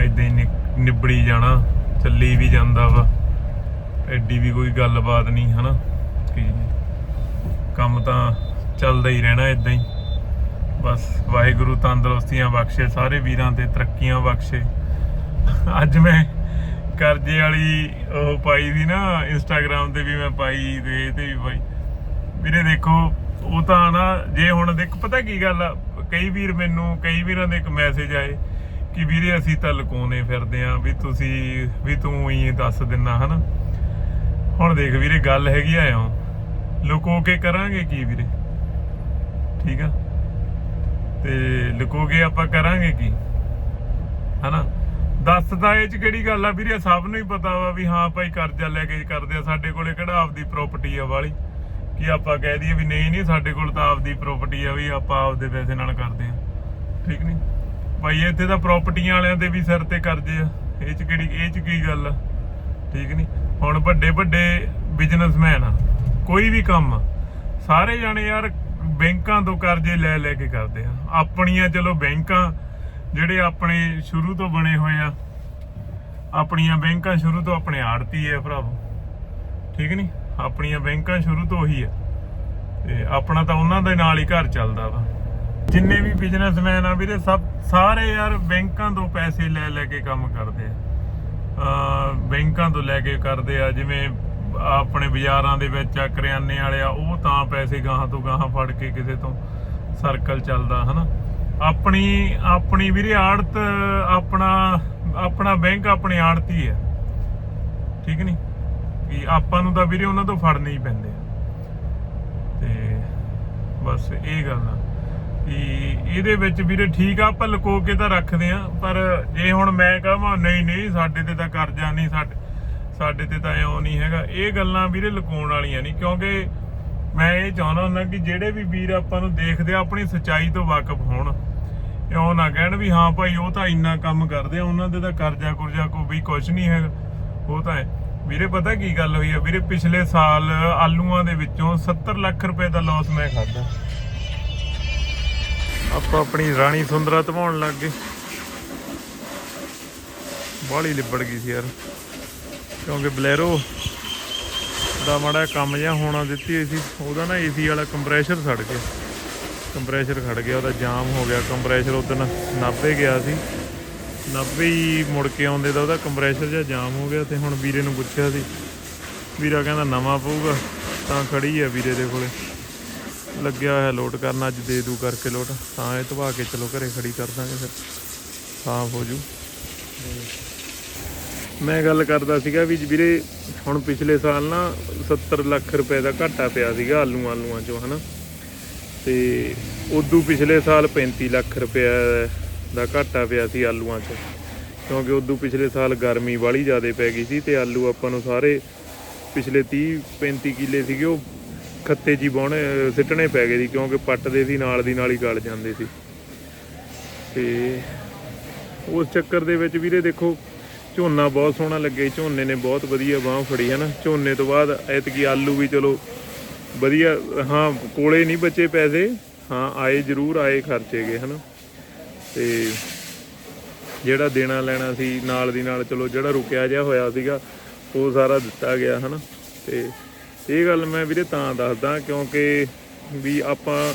ਏਦਾਂ ਹੀ ਨਿ- ਨਿਬੜੀ ਜਾਣਾ, ਚੱਲੀ ਵੀ ਜਾਂਦਾ ਵਾ। ਐਡੀ ਵੀ ਕੋਈ ਗੱਲਬਾਤ ਨਹੀਂ, ਹਨਾ? ਕਿ ਕੰਮ ਤਾਂ ਚੱਲਦਾ ਹੀ ਰਹਿਣਾ ਇਦਾਂ ਹੀ। ਬਸ ਵਾਹਿਗੁਰੂ ਤੰਦਰੁਸਤੀਆਂ ਬਖਸ਼ੇ, ਸਾਰੇ ਵੀਰਾਂ ਤੇ ਤਰੱਕੀਆਂ ਬਖਸ਼ੇ। ਅੱਜ ਮੈਂ ਕਰਜ਼ੇ ਵਾਲੀ ਉਹ ਪਾਈ ਸੀ ਨਾ ਇੰਸਟਾਗ੍ਰam ਤੇ ਵੀ ਮੈਂ ਪਾਈ, ਤੇ ਤੇ ਵੀ ਪਾਈ। ਵੀਰੇ ਦੇਖੋ, ਉਹ ਤਾਂ ਨਾ, ਜੇ ਹੁਣ ਦੇਖ, ਪਤਾ ਕੀ ਗੱਲ ਆ? ਕਈ ਵੀਰ ਮੈਨੂੰ, ਕਈ ਵੀਰਾਂ ਦੇ ਇੱਕ ਮੈਸੇਜ ਆਏ ਕਿ ਵੀਰੇ ਅਸੀਂ ਤਾਂ ਲੁਕਾਉਂਦੇ ਫਿਰਦੇ ਆ, ਵੀ ਤੁਸੀਂ, ਵੀ ਤੂੰ ਹੀ ਦੱਸ ਦਿੰਨਾ, ਹਨਾ? ਹੁਣ ਦੇਖ ਵੀਰੇ, ਗੱਲ ਹੈਗੀ ਆ ਇਉਂ ਲੁਕੋ ਕੇ ਕਰਾਂਗੇ ਕੀ ਵੀਰੇ? ਠੀਕ ਆ? ਤੇ ਲੁਕੋ ਕੇ ਆਪਾਂ ਕਰਾਂਗੇ ਕੀ? ਹਨਾ? ਦੱਸਦਾ ਇਹ ਚ ਕਿਹੜੀ ਗੱਲ ਆ ਵੀਰੇ, ਸਭ ਨੂੰ ਹੀ ਪਤਾ ਵਾ ਵੀ ਹਾਂ ਭਾਈ ਕਰਜ਼ਾ ਲੈ ਕੇ ਕਰਦੇ ਆ, ਸਾਡੇ ਕੋਲੇ ਕਿਹੜਾ ਆਪਦੀ ਪ੍ਰਾਪਰਟੀ ਆ ਵਾਲੀ? ਕਿ ਆਪਾਂ ਕਹਿ ਦਈਏ ਵੀ ਨਹੀਂ ਨਹੀਂ, ਸਾਡੇ ਕੋਲ ਤਾਂ ਆਪਦੀ ਪ੍ਰਾਪਰਟੀ ਆ ਵੀ ਆਪਾਂ ਆਪਦੇ ਪੈਸੇ ਨਾਲ ਕਰਦੇ ਆ। ਠੀਕ ਨਹੀਂ ਭਾਈ, ਇੱਥੇ ਤਾਂ ਪ੍ਰਾਪਰਟੀਆਂ ਵਾਲਿਆਂ ਦੇ ਵੀ ਸਿਰ ਤੇ ਕਰਜ਼ੇ ਆ। ਇਹ ਚ ਕਿਹੜੀ, ਇਹ ਚ ਕੀ ਗੱਲ ਆ? ਠੀਕ ਨਹੀਂ ਹੁਣ ਵੱਡੇ ਵੱਡੇ ਬਿਜ਼ਨਸਮੈਨ ਆ। ਕੋਈ ਵੀ ਕੰਮ, ਸਾਰੇ ਜਾਣੇ ਯਾਰ ਬੈਂਕਾਂ ਤੋਂ ਕਰਜ਼ੇ ਲੈ ਲੈ ਕੇ ਕਰਦੇ ਆ। ਆਪਣੀਆਂ ਚਲੋ ਬੈਂਕਾਂ ਜਿਹੜੇ ਆਪਣੇ ਸ਼ੁਰੂ ਤੋਂ ਬਣੇ ਹੋਏ ਆ, ਆਪਣੀਆਂ ਬੈਂਕਾਂ ਸ਼ੁਰੂ ਤੋਂ ਆਪਣੇ ਆੜਤੀ ਆ ਭਰਾਵੋ ਠੀਕ ਨਹੀਂ ਆਪਣੀਆਂ ਬੈਂਕਾਂ ਸ਼ੁਰੂ ਤੋਂ ਉਹੀ ਆ। ਤੇ ਆਪਣਾ ਤਾਂ ਉਹਨਾਂ ਦੇ ਨਾਲ ਹੀ ਘਰ ਚੱਲਦਾ ਵਾ। ਜਿੰਨੇ ਵੀ ਬਿਜ਼ਨਸਮੈਨ ਆ ਵੀਰੇ, ਸਭ ਸਾਰੇ ਯਾਰ ਬੈਂਕਾਂ ਤੋਂ ਪੈਸੇ ਲੈ ਲੈ ਕੇ ਕੰਮ ਕਰਦੇ ਆ। ਬੈਂਕਾਂ ਤੋਂ ਲੈ ਕੇ ਕਰਦੇ ਆ, ਜਿਵੇਂ ਆਪਣੇ ਬਾਜ਼ਾਰਾਂ ਦੇ ਵਿੱਚ ਆ, ਕਰਿਆਨੇ ਵਾਲੇ ਆ, ਉਹ ਤਾਂ ਪੈਸੇ ਗਾਹਾਂ ਤੋਂ ਗਾਹਾਂ ਫੜ ਕੇ ਕਿਸੇ ਤੋਂ ਸਰਕਲ ਚੱਲਦਾ, ਹਨਾ? ਆਪਣੀ ਆਪਣੀ ਵੀਰੇ ਆੜਤ ਆਪਣਾ ਆਪਣਾ ਬੈਂਕ ਆਪਣੀ ਆੜਤੀ ਹੈ ਠੀਕ ਨਹੀਂ? ਕਿ ਆਪਾਂ ਨੂੰ ਤਾਂ ਵੀਰੇ ਉਹਨਾਂ ਤੋਂ ਫੜਨੇ ਹੀ ਪੈਂਦੇ ਆ। ਤੇ ਬਸ ਇਹ ਗੱਲ ਆ। ਕਿ ਇਹਦੇ ਵਿੱਚ ਵੀਰੇ ਠੀਕ ਆ, ਆਪਾਂ ਲੁਕੋ ਕੇ ਤਾਂ ਰੱਖਦੇ ਆ, ਪਰ ਜੇ ਹੁਣ ਮੈਂ ਕਹਾਂ, ਨਹੀਂ ਨਹੀਂ, ਸਾਡੇ ਤੇ ਤਾਂ ਕਰਜ਼ਾ ਨਹੀਂ, ਸਾਡੇ ਸਾਡੇ ਤੇ ਤਾਂ ਐਉਂ ਨਹੀਂ ਹੈਗਾ। ਇਹ ਗੱਲਾਂ ਵੀਰੇ ਲੁਕਾਉਣ ਵਾਲੀਆਂ ਨਹੀਂ, ਕਿਉਂਕਿ ਮੈਂ ਇਹ ਚਾਹੁੰਦਾ ਹੁੰਦਾ ਕਿ ਜਿਹੜੇ ਵੀ ਵੀਰ ਆਪਾਂ ਨੂੰ ਦੇਖਦੇ ਆ, ਆਪਣੀ ਸੱਚਾਈ ਤੋਂ ਵਾਕਿਫ ਹੋਣ। ਇਉਂ ਨਾ ਕਹਿਣ ਵੀ ਹਾਂ ਭਾਈ, ਉਹ ਤਾਂ ਇੰਨਾ ਕੰਮ ਕਰਦੇ ਆ, ਉਹਨਾਂ ਦੇ ਤਾਂ ਕਰਜ਼ਾ ਕੁਰਜ਼ਾ ਕੋਈ ਵੀ ਕੁਝ ਨਹੀਂ ਹੈਗਾ। ਉਹ ਤਾਂ ਵੀਰੇ ਪਤਾ ਕੀ ਗੱਲ ਹੋਈ ਆ? ਵੀਰੇ ਪਿਛਲੇ ਸਾਲ ਆਲੂਆਂ ਦੇ ਵਿੱਚੋਂ 70 ਲੱਖ ਰੁਪਏ ਦਾ ਲਾਸ ਮੈਂ ਖਾਦਾ ਆਪਾਂ ਆਪਣੀ ਰਾਣੀ ਸੁੰਦਰਾ ਧਵਾਉਣ ਲੱਗ ਗਏ। ਬਾਹਲੀ ਲਿਬੜ ਗਈ ਸੀ ਯਾਰ। ਕਿਉਂਕਿ ਬਲੈਰੋ ਦਾ ਮਾੜਾ ਜਿਹਾ ਕੰਮ ਜਿਹਾ ਹੋਣਾ ਦਿੱਤੀ ਹੋਈ ਸੀ, ਉਹਦਾ ਨਾ ਏਸੀ ਵਾਲਾ ਕੰਪਰੈਸ਼ਰ ਸੜ ਗਿਆ। ਕੰਪਰੈਸ਼ਰ ਖੜ ਗਿਆ, ਉਹਦਾ ਜਾਮ ਹੋ ਗਿਆ। ਕੰਪਰੈਸ਼ਰ ਉਦੋਂ ਨਾਭੇ ਗਿਆ ਸੀ। ਨਾਭੇ ਹੀ ਮੁੜ ਕੇ ਆਉਂਦੇ ਦਾ ਉਹਦਾ ਕੰਪਰੈਸ਼ਰ ਜਿਹਾ ਜਾਮ ਹੋ ਗਿਆ ਤੇ ਹੁਣ ਵੀਰੇ ਨੂੰ ਪੁੱਛਿਆ ਸੀ। ਵੀਰਾ ਕਹਿੰਦਾ ਨਵਾਂ ਪਊਗਾ, ਤਾਂ ਖੜੀ ਆ ਵੀਰੇ ਦੇ ਕੋਲੇ। ਲੱਗਿਆ ਹੋਇਆ ਲੋਡ ਕਰਨ, ਅੱਜ ਦੇ ਦੂ ਕਰਕੇ ਲੋਡ ਤਾਂ ਇਹ ਧਵਾ ਕੇ ਚਲੋ ਘਰੇ ਖੜੀ ਕਰ ਦਾਂਗੇ ਫਿਰ। ਸਾਫ਼ ਹੋ ਜੂ। ਮੈਂ ਗੱਲ ਕਰਦਾ ਸੀਗਾ ਵੀ ਵੀਰੇ, ਹੁਣ ਪਿਛਲੇ ਸਾਲ ਨਾ 70 ਲੱਖ ਰੁਪਏ ਦਾ ਘਾਟਾ ਪਿਆ ਸੀਗਾ ਆਲੂ ਆਲੂਆਂ ਚੋਂ, ਹਨਾ? ਤੇ ਉਦੋਂ ਪਿਛਲੇ ਸਾਲ 35 ਲੱਖ ਰੁਪਏ ਦਾ ਘਾਟਾ ਪਿਆ ਸੀ ਆਲੂਆਂ 'ਚ। ਕਿਉਂਕਿ ਉਦੋਂ ਪਿਛਲੇ ਸਾਲ ਗਰਮੀ ਵਾਲੀ ਜ਼ਿਆਦਾ ਪੈ ਗਈ ਸੀ ਤੇ ਆਲੂ ਆਪਾਂ ਨੂੰ ਸਾਰੇ ਪਿਛਲੇ 30 35 ਕਿੱਲੇ ਸੀਗੇ, ਉਹ ਖੱਤੇ ਜੀ ਬਾਉਣੇ ਸਿੱਟਣੇ ਪੈ ਗਏ ਸੀ ਕਿਉਂਕਿ ਪੱਟਦੇ ਸੀ, ਨਾਲ ਦੀ ਨਾਲ ਹੀ ਗਲ ਜਾਂਦੇ ਸੀ। ਤੇ ਉਸ ਚੱਕਰ ਦੇ ਵਿੱਚ ਵੀਰੇ ਦੇਖੋ ਝੋਨਾ ਬਹੁਤ ਸੋਹਣਾ ਲੱਗੇ ਝੋਨੇ ਨੇ ਬਹੁਤ ਵਧੀਆ ਬਾਹ ਫੜੀ ਹੈ ਨਾ। ਝੋਨੇ ਤੋਂ ਬਾਅਦ ਐਤਕੀ ਆਲੂ ਵੀ ਚਲੋ ਵਧੀਆ, ਹਾਂ, ਕੋਲੇ ਨਹੀਂ ਬਚੇ ਪੈਸੇ। ਹਾਂ, ਆਏ ਜ਼ਰੂਰ, ਆਏ ਖਰਚੇ ਗਏ, ਹਨਾ। ਤੇ ਜਿਹੜਾ ਦੇਣਾ ਲੈਣਾ ਸੀ, ਨਾਲ ਦੀ ਨਾਲ ਚਲੋ ਜਿਹੜਾ ਰੁਕਿਆ ਜਿਹਾ ਹੋਇਆ ਸੀਗਾ, ਉਹ ਸਾਰਾ ਦਿੱਤਾ ਗਿਆ, ਹਨਾ। ਤੇ ਇਹ ਗੱਲ ਮੈਂ ਵੀਰੇ ਤਾਂ ਦੱਸਦਾ, ਕਿਉਂਕਿ ਵੀ ਆਪਾਂ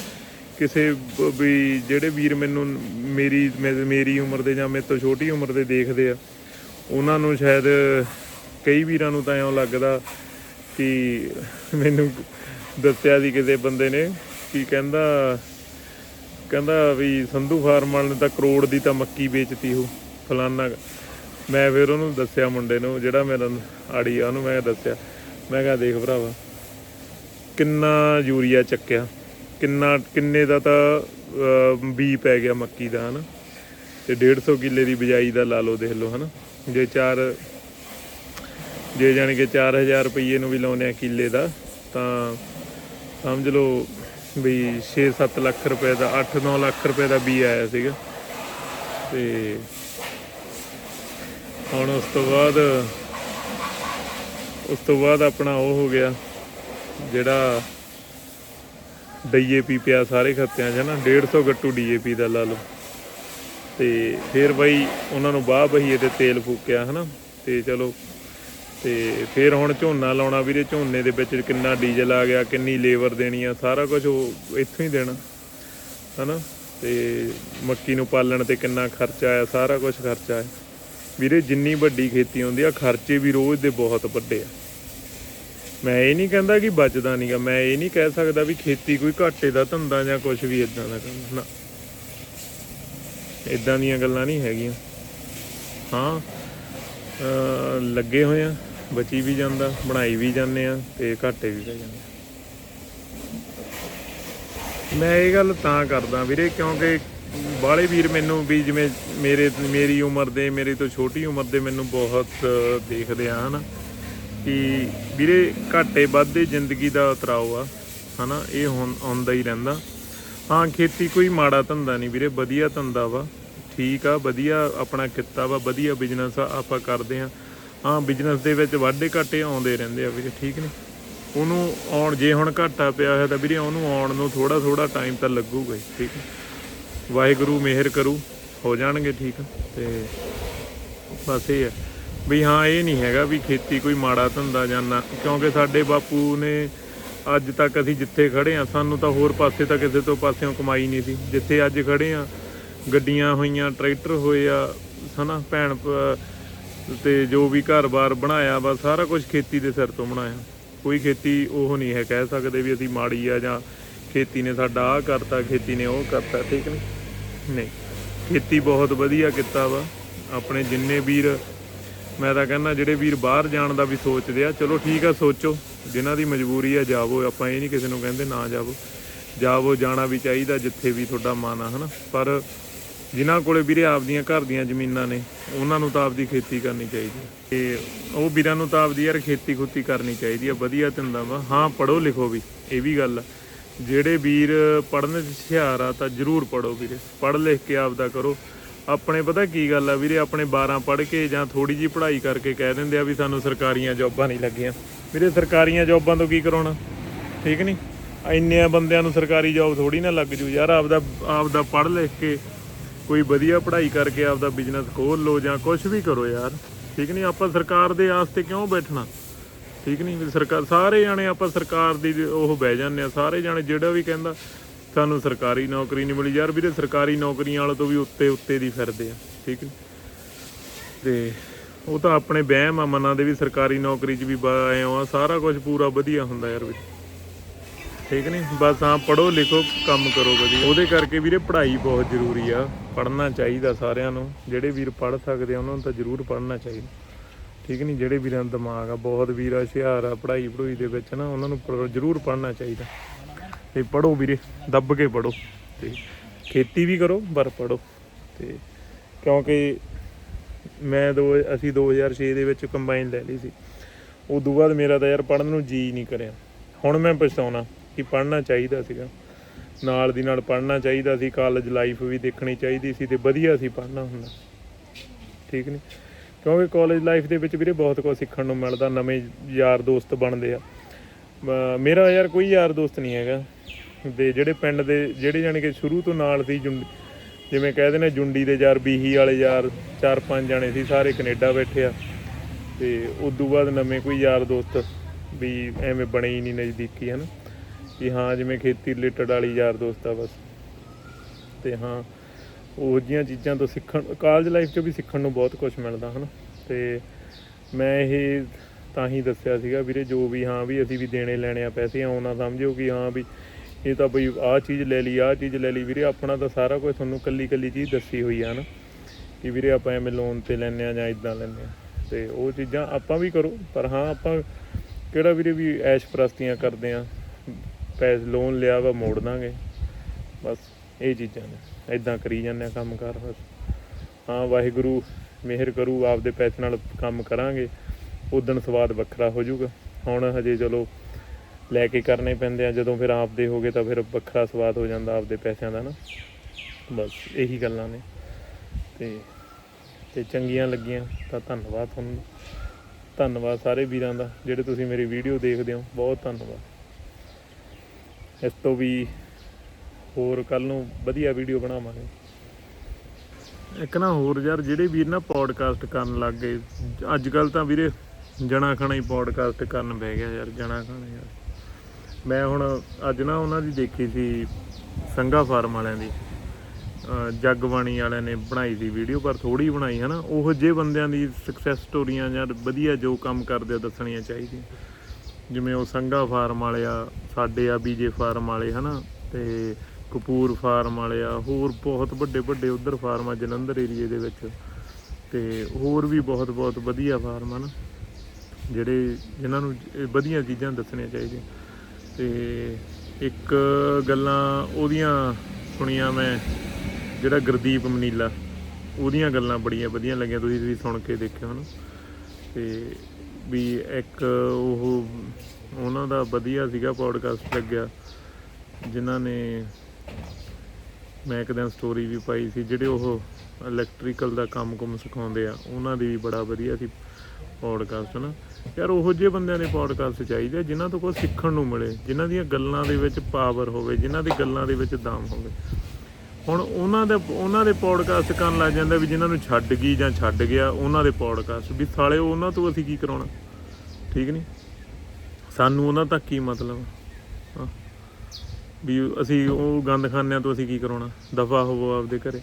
ਕਿਸੇ ਵੀ ਜਿਹੜੇ ਵੀਰ ਮੈਨੂੰ ਮੇਰੀ ਮੇ- ਮੇਰੀ ਉਮਰ ਦੇ ਜਾਂ ਮੇਰੇ ਤੋਂ ਛੋਟੀ ਉਮਰ ਦੇ ਦੇਖਦੇ ਆ ਉਹਨਾਂ ਨੂੰ ਸ਼ਾਇਦ ਕਈ ਵੀਰਾਂ ਨੂੰ ਤਾਂ ਐਂ ਲੱਗਦਾ ਕਿ ਮੈਨੂੰ ਦੱਸਿਆ ਸੀ ਕਿਸੇ ਬੰਦੇ ਨੇ ਕਿ ਕਹਿੰਦਾ ਕਹਿੰਦਾ ਵੀ ਸੰਧੂ ਫਾਰਮ ਵਾਲੇ ਨੇ ਤਾਂ ਕਰੋੜ ਦੀ ਤਾਂ ਮੱਕੀ ਵੇਚਤੀ ਉਹ ਫਲਾਨਾ। ਮੈਂ ਫਿਰ ਉਹਨੂੰ ਦੱਸਿਆ ਮੁੰਡੇ ਨੂੰ, ਜਿਹੜਾ ਮੇਰਾ ਆੜੀ ਆ, ਉਹਨੂੰ ਮੈਂ ਦੱਸਿਆ। ਮੈਂ ਕਿਹਾ ਦੇਖ ਭਰਾਵਾ, ਕਿੰਨਾ ਯੂਰੀਆ ਚੱਕਿਆ, ਕਿੰਨਾ, ਕਿੰਨੇ ਦਾ ਤਾਂ ਬੀ ਪੈ ਗਿਆ ਮੱਕੀ ਦਾ, ਹਨਾ? ਤੇ 150 ਕਿੱਲੇ ਦੀ ਬਿਜਾਈ ਦਾ ਲਾ ਲਓ ਦੇਖ ਲਓ, ਹਨਾ? ਜੇ ਚਾਰ, ਜੇ ਜਾਣੀ ਕਿ 4000 ਰੁਪਏ ਨੂੰ ਵੀ ਲਾਉਨੇ ਆ ਕਿੱਲੇ ਦਾ, ਤਾਂ ਸਮਝ ਲਓ ਵੀ 6-7 ਲੱਖ ਰੁਪਏ ਦਾ 8-9 ਲੱਖ ਰੁਪਏ ਦਾ ਬੀ ਆਇਆ ਸੀਗਾ। ਤੇ ਹੁਣ ਉਸ ਤੋਂ ਬਾਅਦ, ਉਸ ਤੋਂ ਬਾਅਦ ਆਪਣਾ ਉਹ ਹੋ ਗਿਆ, ਜਿਹੜਾ ਡੀਏਪੀ ਪਿਆ ਸਾਰੇ ਖੱਤਿਆਂ 'ਚ ਨਾ 150 ਗੱਟੂ ਡੀਏਪੀ ਦਾ ਲਾ ਲਓ। ਤੇ ਫਿਰ ਬਾਈ ਉਹਨਾਂ ਨੂੰ ਬਾਹ ਬਹੀਏ ਤੇ ਤੇਲ ਫੂਕਿਆ, ਹਨਾ? ਤੇ ਚਲੋ, ਤੇ ਫਿਰ ਹੁਣ ਝੋਨਾ ਲਾਉਣਾ ਵੀਰੇ, ਝੋਨੇ ਦੇ ਵਿੱਚ ਕਿੰਨਾ ਡੀਜ਼ਲ ਆ ਗਿਆ, ਕਿੰਨੀ ਲੇਬਰ ਦੇਣੀ ਆ, ਸਾਰਾ ਕੁਝ ਉਹ ਇੱਥੋਂ ਹੀ ਦੇਣਾ, ਹਨਾ? ਤੇ ਮੱਕੀ ਨੂੰ ਪਾਲਣ ਤੇ ਕਿੰਨਾ ਖਰਚਾ ਆਇਆ, ਸਾਰਾ ਕੁਝ ਖਰਚਾ ਆਇਆ। ਵੀਰੇ, ਜਿੰਨੀ ਵੱਡੀ ਖੇਤੀ ਹੁੰਦੀ ਆ, ਖਰਚੇ ਵੀ ਰੋਜ਼ ਦੇ ਬਹੁਤ ਵੱਡੇ ਆ। ਮੈਂ ਇਹ ਨਹੀਂ ਕਹਿੰਦਾ ਕਿ ਬਚਦਾ ਨਹੀਂਗਾ ਮੈਂ ਇਹ ਨਹੀਂ ਕਹਿ ਸਕਦਾ ਵੀ ਖੇਤੀ ਕੋਈ ਘਾਟੇ ਦਾ ਧੰਦਾ ਜਾਂ ਕੁਝ ਵੀ ਇਦਾਂ ਦਾ ਕੰਮ, ਨਾ। ਇਦਾਂ ਦੀਆਂ ਗੱਲਾਂ ਨਹੀਂ ਹੈਗੀਆਂ। ਹਾਂ, ਅਹ ਲੱਗੇ ਹੋਏ ਆ, ਬਚੀ ਵੀ ਜਾਂਦਾ, ਬਣਾਈ ਵੀ ਜਾਂਦੇ ਆ ਤੇ ਘਾਟੇ ਵੀ ਪੈ ਜਾਂਦੇ ਮੈਂ ਇਹ ਗੱਲ ਤਾਂ ਕਰਦਾ ਵੀਰੇ ਕਿਉਂਕਿ ਬਾਹਲੇ ਵੀਰ ਮੈਨੂੰ ਵੀ ਜਿਵੇਂ ਮੇਰੇ, ਮੇਰੀ ਉਮਰ ਦੇ, ਮੇਰੇ ਤੋਂ ਛੋਟੀ ਉਮਰ ਦੇ ਮੈਨੂੰ ਬਹੁਤ ਦੇਖਦੇ ਆ, ਹਨਾ। ਕਿ ਵੀਰੇ ਘਾਟੇ ਵੱਧਦੇ ਜ਼ਿੰਦਗੀ ਦਾ ਉਤਰਾਓ ਆ, ਹਨਾ, ਇਹ ਹੁਣ ਆਉਂਦਾ ਹੀ ਰਹਿੰਦਾ। ਹਾਂ, ਖੇਤੀ ਕੋਈ ਮਾੜਾ ਧੰਦਾ ਨਹੀਂ ਵੀਰੇ, ਵਧੀਆ ਧੰਦਾ ਵਾ। ਠੀਕ ਆ, ਵਧੀਆ ਆਪਣਾ ਕਿੱਤਾ ਵਾ, ਵਧੀਆ ਬਿਜ਼ਨਸ ਆ, ਆਪਾਂ ਕਰਦੇ ਆ ਹਾਂ ਬਿਜ਼ਨਸ ਦੇ ਵਿੱਚ ਵਾਧੇ ਘਾਟੇ ਆਉਂਦੇ ਰਹਿੰਦੇ ਆ ਵੀਰੇ, ਠੀਕ ਨੇ ਉਹਨੂੰ ਆਉਣ, ਜੇ ਹੁਣ ਘਾਟਾ ਪਿਆ ਹੋਇਆ ਤਾਂ ਵੀਰੇ ਉਹਨੂੰ ਆਉਣ ਨੂੰ ਥੋੜਾ ਥੋੜਾ ਟਾਈਮ ਤਾਂ ਲੱਗੂਗਾ ਹੀ, ਠੀਕ ਹੈ ਵਾਹਿਗੁਰੂ ਮਿਹਰ ਕਰੂ, ਹੋ ਜਾਣਗੇ, ਠੀਕ ਤੇ ਬਸ ਇਹ ਹੈ ਵੀ ਹਾਂ, ਇਹ ਨਹੀਂ ਹੈਗਾ ਵੀ ਖੇਤੀ ਕੋਈ ਮਾੜਾ ਧੰਦਾ ਜਾਂ ਨਾ, ਕਿਉਂਕਿ ਸਾਡੇ ਬਾਪੂ ਨੇ ਅੱਜ ਤੱਕ ਅਸੀਂ ਜਿੱਥੇ ਖੜੇ ਆ ਸਾਨੂੰ ਤਾਂ ਹੋਰ ਪਾਸੇ ਤਾਂ ਕਿਸੇ ਤੋਂ ਪਾਸਿਓਂ ਕਮਾਈ ਨਹੀਂ ਸੀ। ਜਿੱਥੇ ਅੱਜ ਖੜੇ ਆ ਗੱਡੀਆਂ ਹੋਈਆਂ, ਟਰੈਕਟਰ ਹੋਏ ਆ, ਹਨਾ, ਭੈਣ ਭ- ਤੇ ਜੋ ਵੀ ਘਰ-ਬਾਰ ਬਣਾਇਆ ਵਾ, ਸਾਰਾ ਕੁਝ ਖੇਤੀ ਦੇ ਸਿਰ ਤੋਂ ਬਣਾਇਆ। ਕੋਈ ਖੇਤੀ ਉਹ ਨਹੀਂ ਹੈ, ਕਹਿ ਸਕਦੇ ਵੀ ਅਸੀਂ ਮਾੜੀ ਆ ਜਾਂ ਖੇਤੀ ਨੇ ਸਾਡਾ ਆਹ ਕਰਤਾ, ਖੇਤੀ ਨੇ ਉਹ ਕਰਤਾ, ਠੀਕ ਨਹੀਂ? ਨਹੀਂ। ਖੇਤੀ ਬਹੁਤ ਵਧੀਆ ਕੀਤਾ ਵਾ। ਆਪਣੇ ਜਿੰਨੇ ਵੀਰ, ਮੈਂ ਤਾਂ ਕਹਿੰਦਾ, ਜਿਹੜੇ ਵੀਰ ਬਾਹਰ ਜਾਣ ਦਾ ਵੀ ਸੋਚਦੇ ਆ, ਚਲੋ ਠੀਕ ਆ, ਸੋਚੋ। ਜਿਨ੍ਹਾਂ ਦੀ ਮਜਬੂਰੀ ਆ ਜਾਵੋ, ਆਪਾਂ ਇਹ ਨਹੀਂ ਕਿਸੇ ਨੂੰ ਕਹਿੰਦੇ ਨਾ ਜਾਵੋ। ਜਾਵੋ, ਜਾਣਾ ਵੀ ਚਾਹੀਦਾ, ਜਿੱਥੇ ਵੀ ਤੁਹਾਡਾ ਮਨ ਆ, ਹਨਾ। ਪਰ ਜਿਨ੍ਹਾਂ ਕੋਲੇ ਵੀਰੇ ਆਪਦੀਆਂ ਘਰ ਦੀਆਂ ਜ਼ਮੀਨਾਂ ਨੇ, ਉਹਨਾਂ ਨੂੰ ਤਾਂ ਆਪਦੀ ਖੇਤੀ ਕਰਨੀ ਚਾਹੀਦੀ ਹੈ। ਤੇ ਉਹ ਵੀਰਾਂ ਨੂੰ ਤਾਂ ਆਪਦੀ ਯਾਰ ਖੇਤੀ ਖੁੱਤੀ ਕਰਨੀ ਚਾਹੀਦੀ ਆ ਵਧੀਆ ਧੰਦਾ ਵਾ। ਹਾਂ ਪੜੋ ਲਿਖੋ ਵੀ, ਇਹ ਵੀ ਗੱਲ ਆ। ਜਿਹੜੇ ਵੀਰ ਪੜਨ ਚ ਹੁਸ਼ਿਆਰ ਆ, ਤਾਂ ਜ਼ਰੂਰ ਪੜੋ ਵੀਰੇ। ਪੜ ਲਿਖ ਕੇ ਆਪਦਾ ਕਰੋ। ਆਪਣੇ ਪਤਾ ਕੀ ਗੱਲ ਆ ਵੀਰੇ, ਆਪਣੇ 12 ਪੜ ਕੇ ਜਾਂ ਥੋੜੀ ਜੀ ਪੜ੍ਹਾਈ ਕਰਕੇ ਕਹਿ ਦਿੰਦੇ ਆ ਵੀ ਸਾਨੂੰ ਸਰਕਾਰੀਆਂ ਜੌਬਾਂ ਨਹੀਂ ਲੱਗੀਆਂ। ਵੀਰੇ ਸਰਕਾਰੀਆਂ ਜੌਬਾਂ ਤੋਂ ਕੀ ਕਰਾਉਣਾ? ਠੀਕ ਨਹੀਂ? ਇੰਨੇ ਬੰਦਿਆਂ ਨੂੰ ਸਰਕਾਰੀ ਜੌਬ ਥੋੜੀ ਨਾ ਲੱਗ ਜੂ ਯਾਰ, ਆਪਦਾ ਆਪਦਾ ਪੜ੍ਹ ਲਿਖ ਕੇ ਕੋਈ ਵਧੀਆ ਪੜ੍ਹਾਈ ਕਰਕੇ ਆਪਦਾ ਬਿਜ਼ਨਸ ਖੋਲ ਲਓ ਜਾਂ ਕੁਝ ਵੀ ਕਰੋ ਯਾਰ। ਠੀਕ ਨਹੀਂ? ਆਪਾਂ ਸਰਕਾਰ ਦੇ ਆਸ ਤੇ ਕਿਉਂ ਬੈਠਣਾ? ਠੀਕ ਨਹੀਂ? ਵੀ ਸਰਕਾਰ, ਸਾਰੇ ਜਾਣੇ ਆਪਾਂ ਸਰਕਾਰ ਦੀ ਉਹ ਬਹਿ ਜਾਂਦੇ ਆ, ਸਾਰੇ ਜਾਣੇ ਜਿਹੜਾ ਵੀ ਕਹਿੰਦਾ, ਸਾਨੂੰ ਸਰਕਾਰੀ ਨੌਕਰੀ ਨਹੀਂ ਮਿਲੀ। ਯਾਰ ਵੀਰੇ, ਸਰਕਾਰੀ ਨੌਕਰੀਆਂ ਵਾਲੇ ਤੋਂ ਵੀ ਉੱਤੇ ਉੱਤੇ ਦੀ ਫਿਰਦੇ ਆ। ਠੀਕ ਨਹੀਂ? ਤੇ ਉਹ ਤਾਂ ਆਪਣੇ ਵਹਿਮ ਆ, ਮਨਾਂ ਦੇ ਵੀ ਸਰਕਾਰੀ ਨੌਕਰੀ 'ਚ ਵੀ ਆਏ ਆ, ਸਾਰਾ ਕੁਝ ਪੂਰਾ ਵਧੀਆ ਹੁੰਦਾ ਯਾਰ ਵੀਰੇ ਠੀਕ ਨਹੀਂ ਬਸ ਹਾਂ ਪੜੋ ਲਿਖੋ, ਕੰਮ ਕਰੋ ਵਧੀਆ। ਉਹਦੇ ਕਰਕੇ ਵੀਰੇ ਪੜ੍ਹਾਈ ਬਹੁਤ ਜ਼ਰੂਰੀ ਆ। ਪੜ੍ਹਨਾ ਚਾਹੀਦਾ ਸਾਰਿਆਂ ਨੂੰ। ਜਿਹੜੇ ਵੀਰ ਪੜ੍ਹ ਸਕਦੇ ਆ, ਉਹਨਾਂ ਨੂੰ ਤਾਂ ਜ਼ਰੂਰ ਪੜ੍ਹਨਾ ਚਾਹੀਦਾ। ਠੀਕ ਨਹੀਂ ਜਿਹੜੇ ਵੀਰਾਂ ਦਾ ਦਿਮਾਗ ਆ, ਬਹੁਤ ਵੀਰ ਹੁਸ਼ਿਆਰ ਆ ਪੜ੍ਹਾਈ ਪੜੂਈ ਦੇ ਵਿੱਚ ਨਾ, ਉਹਨਾਂ ਨੂੰ ਪ- ਜ਼ਰੂਰ ਪੜ੍ਹਨਾ ਚਾਹੀਦਾ। ਤੇ ਪੜੋ ਵੀਰੇ, ਦੱਬ ਕੇ ਪੜੋ ਤੇ ਖੇਤੀ ਵੀ ਕਰੋ, ਪਰ ਪੜੋ ਤੇ ਕਿਉਂਕਿ ਮੈਂ ਦੋ ਅਸੀਂ 2006 ਦੇ ਵਿੱਚ ਕੰਬਾਈਨ ਲੈ ਲਈ ਸੀ। ਉਦੋਂ ਬਾਅਦ ਮੇਰਾ ਤਾਂ ਯਾਰ ਪੜਨ ਨੂੰ ਜੀ ਨਹੀਂ ਕਰਿਆ। ਹੁਣ ਮੈਂ ਪਛਤਾਉਣਾ ਕਿ ਪੜਨਾ ਚਾਹੀਦਾ ਸੀਗਾ। ਨਾਲ ਦੀ ਨਾਲ ਪੜਨਾ ਚਾਹੀਦਾ ਸੀ ਕਾਲਜ ਲਾਈਫ ਵੀ ਦੇਖਣੀ ਚਾਹੀਦੀ ਸੀ ਤੇ ਵਧੀਆ ਸੀ ਪੜਨਾ ਹੁੰਦਾ ਠੀਕ ਨਹੀਂ ਕਿਉਂਕਿ ਕਾਲਜ ਲਾਈਫ ਦੇ ਵਿੱਚ ਵੀਰੇ ਬਹੁਤ ਕੁਝ ਸਿੱਖਣ ਨੂੰ ਮਿਲਦਾ, ਨਵੇਂ ਯਾਰ ਦੋਸਤ ਬਣਦੇ ਆ। ਮੇਰਾ ਯਾਰ ਕੋਈ ਯਾਰ ਦੋਸਤ ਨਹੀਂ ਹੈਗਾ। ਤੇ ਜਿਹੜੇ ਪਿੰਡ ਦੇ, ਜਿਹੜੇ ਜਾਣੀ ਕਿ ਸ਼ੁਰੂ ਤੋਂ ਨਾਲ ਸੀ, ਜੁੰਡ ਜਿਵੇਂ ਕਹਿ ਦਿੰਦੇ ਜੁੰਡੀ ਦੇ ਯਾਰ, ਬੀਹੀ ਵਾਲੇ ਯਾਰ, ਚਾਰ ਪੰਜ ਜਾਣੇ ਸੀ, ਸਾਰੇ ਕੈਨੇਡਾ ਬੈਠੇ ਆ। ਤੇ ਤੋਂ ਬਾਅਦ ਨਵੇਂ ਕੋਈ ਯਾਰ ਦੋਸਤ ਵੀ ਐਵੇਂ ਬਣੇ ਹੀ ਨਹੀਂ ਨਜ਼ਦੀਕੀ, ਹਨ? ਕਿ ਹਾਂ, ਜਿਵੇਂ ਖੇਤੀ ਰਿਲੇਟਡ ਵਾਲੀ ਯਾਰ ਦੋਸਤ ਆ ਬਸ। ਤੇ ਹਾਂ, ਉਹ ਜਿਹੀਆਂ ਚੀਜ਼ਾਂ ਤੋਂ ਸਿੱਖਣ ਕਾਲਜ ਲਾਈਫ 'ਚ ਵੀ ਸਿੱਖਣ ਨੂੰ ਬਹੁਤ ਕੁਝ ਮਿਲਦਾ, ਹਨ? ਤੇ ਮੈਂ ਇਹ ਤਾਂ ਹੀ ਦੱਸਿਆ ਸੀਗਾ ਵੀਰੇ, ਜੋ ਵੀ, ਹਾਂ ਵੀ ਅਸੀਂ ਵੀ ਦੇਣੇ ਲੈਣੇ ਆ ਪੈਸੇ ਆਉਂ ਨਾ ਸਮਝਿਓ ਕਿ ਹਾਂ ਵੀ ਇਹ ਤਾਂ ਬਈ ਆਹ ਚੀਜ਼ ਲੈ ਲਈ, ਆਹ ਚੀਜ਼ ਲੈ ਲਈ। ਵੀਰੇ, ਆਪਣਾ ਤਾਂ ਸਾਰਾ ਕੁਝ ਤੁਹਾਨੂੰ ਕੱਲੀ ਕੱਲੀ ਚੀਜ਼ ਦੱਸੀ ਹੋਈ ਆ ਨਾ ਕਿ ਵੀਰੇ ਆਪਾਂ ਐਵੇਂ ਲੋਨ ਤੇ ਲੈਣੇ ਆ ਜਾਂ ਇਦਾਂ ਲੈਣੇ ਆ। ਤੇ ਉਹ ਚੀਜ਼ਾਂ ਆਪਾਂ ਵੀ ਕਰੋ, ਪਰ ਹਾਂ, ਆਪਾਂ ਕਿਹੜਾ ਵੀਰੇ ਵੀ ਐਸ਼ ਪ੍ਰਸਤੀਆਂ ਕਰਦੇ ਆ। ਪੈਸੇ ਲੋਨ ਲਿਆ ਵਾ, ਮੋੜ ਦਾਂਗੇ। ਬਸ ਇਹ ਚੀਜ਼ਾਂ ਨੇ। ਇਦਾਂ ਕਰੀ ਜਾਂਦੇ ਆ ਕੰਮ ਕਾਰ ਬਸ। ਹਾਂ, ਵਾਹਿਗੁਰੂ ਮਿਹਰ ਕਰੂ, ਆਪਦੇ ਪੈਸੇ ਨਾਲ ਕੰਮ ਕਰਾਂਗੇ। ਉਦਣ ਸਵਾਦ ਵੱਖਰਾ ਹੋ ਜਾਊਗਾ। ਹੁਣ ਹਜੇ ਚਲੋ ਲੈ ਕੇ ਕਰਨੇ ਪੈਂਦੇ ਆ, ਜਦੋਂ ਫਿਰ ਆਪਦੇ ਹੋਗੇ ਤਾਂ ਫਿਰ ਵੱਖਰਾ ਸਵਾਦ ਹੋ ਜਾਂਦਾ ਆਪਦੇ ਪੈਸਿਆਂ ਦਾ ਨਾ। ਬਸ ਇਹੀ ਗੱਲਾਂ ਨੇ। ਤੇ ਤੇ ਚੰਗੀਆਂ ਲੱਗੀਆਂ, ਤਾਂ ਧੰਨਵਾਦ ਤੁਹਾਨੂੰ। ਧੰਨਵਾਦ ਸਾਰੇ ਵੀਰਾਂ ਦਾ, ਜਿਹੜੇ ਤੁਸੀਂ ਮੇਰੀ ਵੀਡੀਓ ਦੇਖਦੇ ਹੋ, ਬਹੁਤ ਧੰਨਵਾਦ। ਇਸ ਤੋਂ ਵੀ ਹੋਰ ਕੱਲ ਨੂੰ ਵਧੀਆ ਵੀਡੀਓ ਬਣਾਵਾਂਗੇ। ਇੱਕ ਨਾ ਹੋਰ ਯਾਰ, ਜਿਹੜੇ ਵੀਰ ਨਾ ਪੋਡਕਾਸਟ ਕਰਨ ਲੱਗ ਗਏ ਅੱਜ ਕੱਲ ਤਾਂ ਵੀਰੇ ਜਣਾ ਖਣਾ ਹੀ ਪੋਡਕਾਸਟ ਕਰਨ ਬਹਿ ਗਿਆ ਯਾਰ, ਜਣਾ ਖਣਾ ਯਾਰ। ਮੈਂ ਹੁਣ ਅੱਜ ਨਾ ਉਹਨਾਂ ਦੀ ਦੇਖੀ ਸੀ ਸੰਗਾ ਫਾਰਮ ਵਾਲਿਆਂ ਦੀ। ਅਹ ਜਗਬਾਣੀ ਵਾਲਿਆਂ ਨੇ ਬਣਾਈ ਸੀ ਵੀਡੀਓ, ਪਰ ਥੋੜੀ ਬਣਾਈ ਹੈ ਨਾ, ਉਹ ਜਿਹੇ ਬੰਦਿਆਂ ਦੀ ਸਕਸੈਸ ਸਟੋਰੀਆਂ ਜਾਂ ਵਧੀਆ ਜੋ ਕੰਮ ਕਰਦੇ ਆ, ਦੱਸਣੀਆਂ ਚਾਹੀਦੀਆਂ। ਜਿਵੇਂ ਉਹ ਸੰਗਾ ਫਾਰਮ ਵਾਲੇ ਆ, ਸਾਡੇ ਆ ਬੀਜੇ ਫਾਰਮ ਵਾਲੇ ਹਨਾ ਤੇ ਕਪੂਰ ਫਾਰਮ ਵਾਲੇ ਆ, ਹੋਰ ਬਹੁਤ ਵੱਡੇ ਵੱਡੇ ਉਧਰ ਫਾਰਮ ਆ, ਜਲੰਧਰ ਏਰੀਏ ਦੇ ਵਿੱਚ। ਤੇ ਹੋਰ ਵੀ ਬਹੁਤ ਬਹੁਤ ਵਧੀਆ ਫਾਰਮ ਹਨ ਜਿਹੜੇ ਜਿਨ੍ਹਾਂ ਨੂੰ ਵਧੀਆ ਚੀਜ਼ਾਂ ਦੱਸਣੀਆਂ ਚਾਹੀਦੀਆਂ। ਤੇ ਇੱਕ ਗੱਲਾਂ ਉਹਦੀਆਂ ਸੁਣੀਆਂ ਮੈਂ, ਜਿਹੜਾ ਗੁਰਦੀਪ ਮਨੀਲਾ, ਉਹਦੀਆਂ ਗੱਲਾਂ ਬੜੀਆਂ ਵਧੀਆ ਲੱਗੀਆਂ, ਤੁਸੀਂ ਵੀ ਸੁਣ ਕੇ ਦੇਖਿਓ ਹਨਾ। ਤੇ ਵੀ ਇੱਕ ਉਹ ਉਹਨਾਂ ਦਾ ਵਧੀਆ ਸੀਗਾ ਪੋਡਕਾਸਟ ਲੱਗਿਆ, ਜਿਨ੍ਹਾਂ ਨੇ ਮੈਂ ਇੱਕ ਦਿਨ ਸਟੋਰੀ ਵੀ ਪਾਈ ਸੀ, ਜਿਹੜੇ ਉਹ ਇਲੈਕਟ੍ਰੀਕਲ ਦਾ ਕੰਮ ਕੁਮ ਸਿਖਾਉਂਦੇ ਆ, ਉਹਨਾਂ ਦੀ ਵੀ ਬੜਾ ਵਧੀਆ ਸੀ ਪੋਡਕਾਸਟ ਨਾ ਯਾਰ ਉਹੋ ਜਿਹੇ ਬੰਦਿਆਂ ਦੇ ਪੋਡਕਾਸਟ ਚਾਹੀਦੇ ਆ, ਜਿਨ੍ਹਾਂ ਤੋਂ ਕੁਝ ਸਿੱਖਣ ਨੂੰ ਮਿਲੇ, ਜਿਨ੍ਹਾਂ ਦੀਆਂ ਗੱਲਾਂ ਦੇ ਵਿੱਚ ਪਾਵਰ ਹੋਵੇ, ਜਿਨ੍ਹਾਂ ਦੀ ਗੱਲਾਂ ਦੇ ਵਿੱਚ ਦਮ ਹੋਵੇ। ਹੁਣ ਉਹਨਾਂ ਦੇ ਉਹਨਾਂ ਦੇ ਪੋਡਕਾਸਟ ਕਰਨ ਲੱਗ ਜਾਂਦਾ ਵੀ ਜਿਨ੍ਹਾਂ ਨੂੰ ਛੱਡ ਗਈ ਜਾਂ ਛੱਡ ਗਿਆ, ਉਹਨਾਂ ਦੇ ਪੋਡਕਾਸਟ ਵੀ ਸਾਲੇ ਉਹਨਾਂ ਤੋਂ ਅਸੀਂ ਕੀ ਕਰਾਉਣਾ? ਠੀਕ ਨਹੀਂ ਸਾਨੂੰ ਉਹਨਾਂ ਤੱਕ ਕੀ ਮਤਲਬ? ਵੀ ਅਸੀਂ ਉਹ ਗੰਦ ਗੰਦਖਾਨਿਆਂ ਤੋਂ ਅਸੀਂ ਕੀ ਕਰਾਉਣਾ? ਦਫਾ ਹੋਵੋ ਆਪਦੇ ਘਰੇ।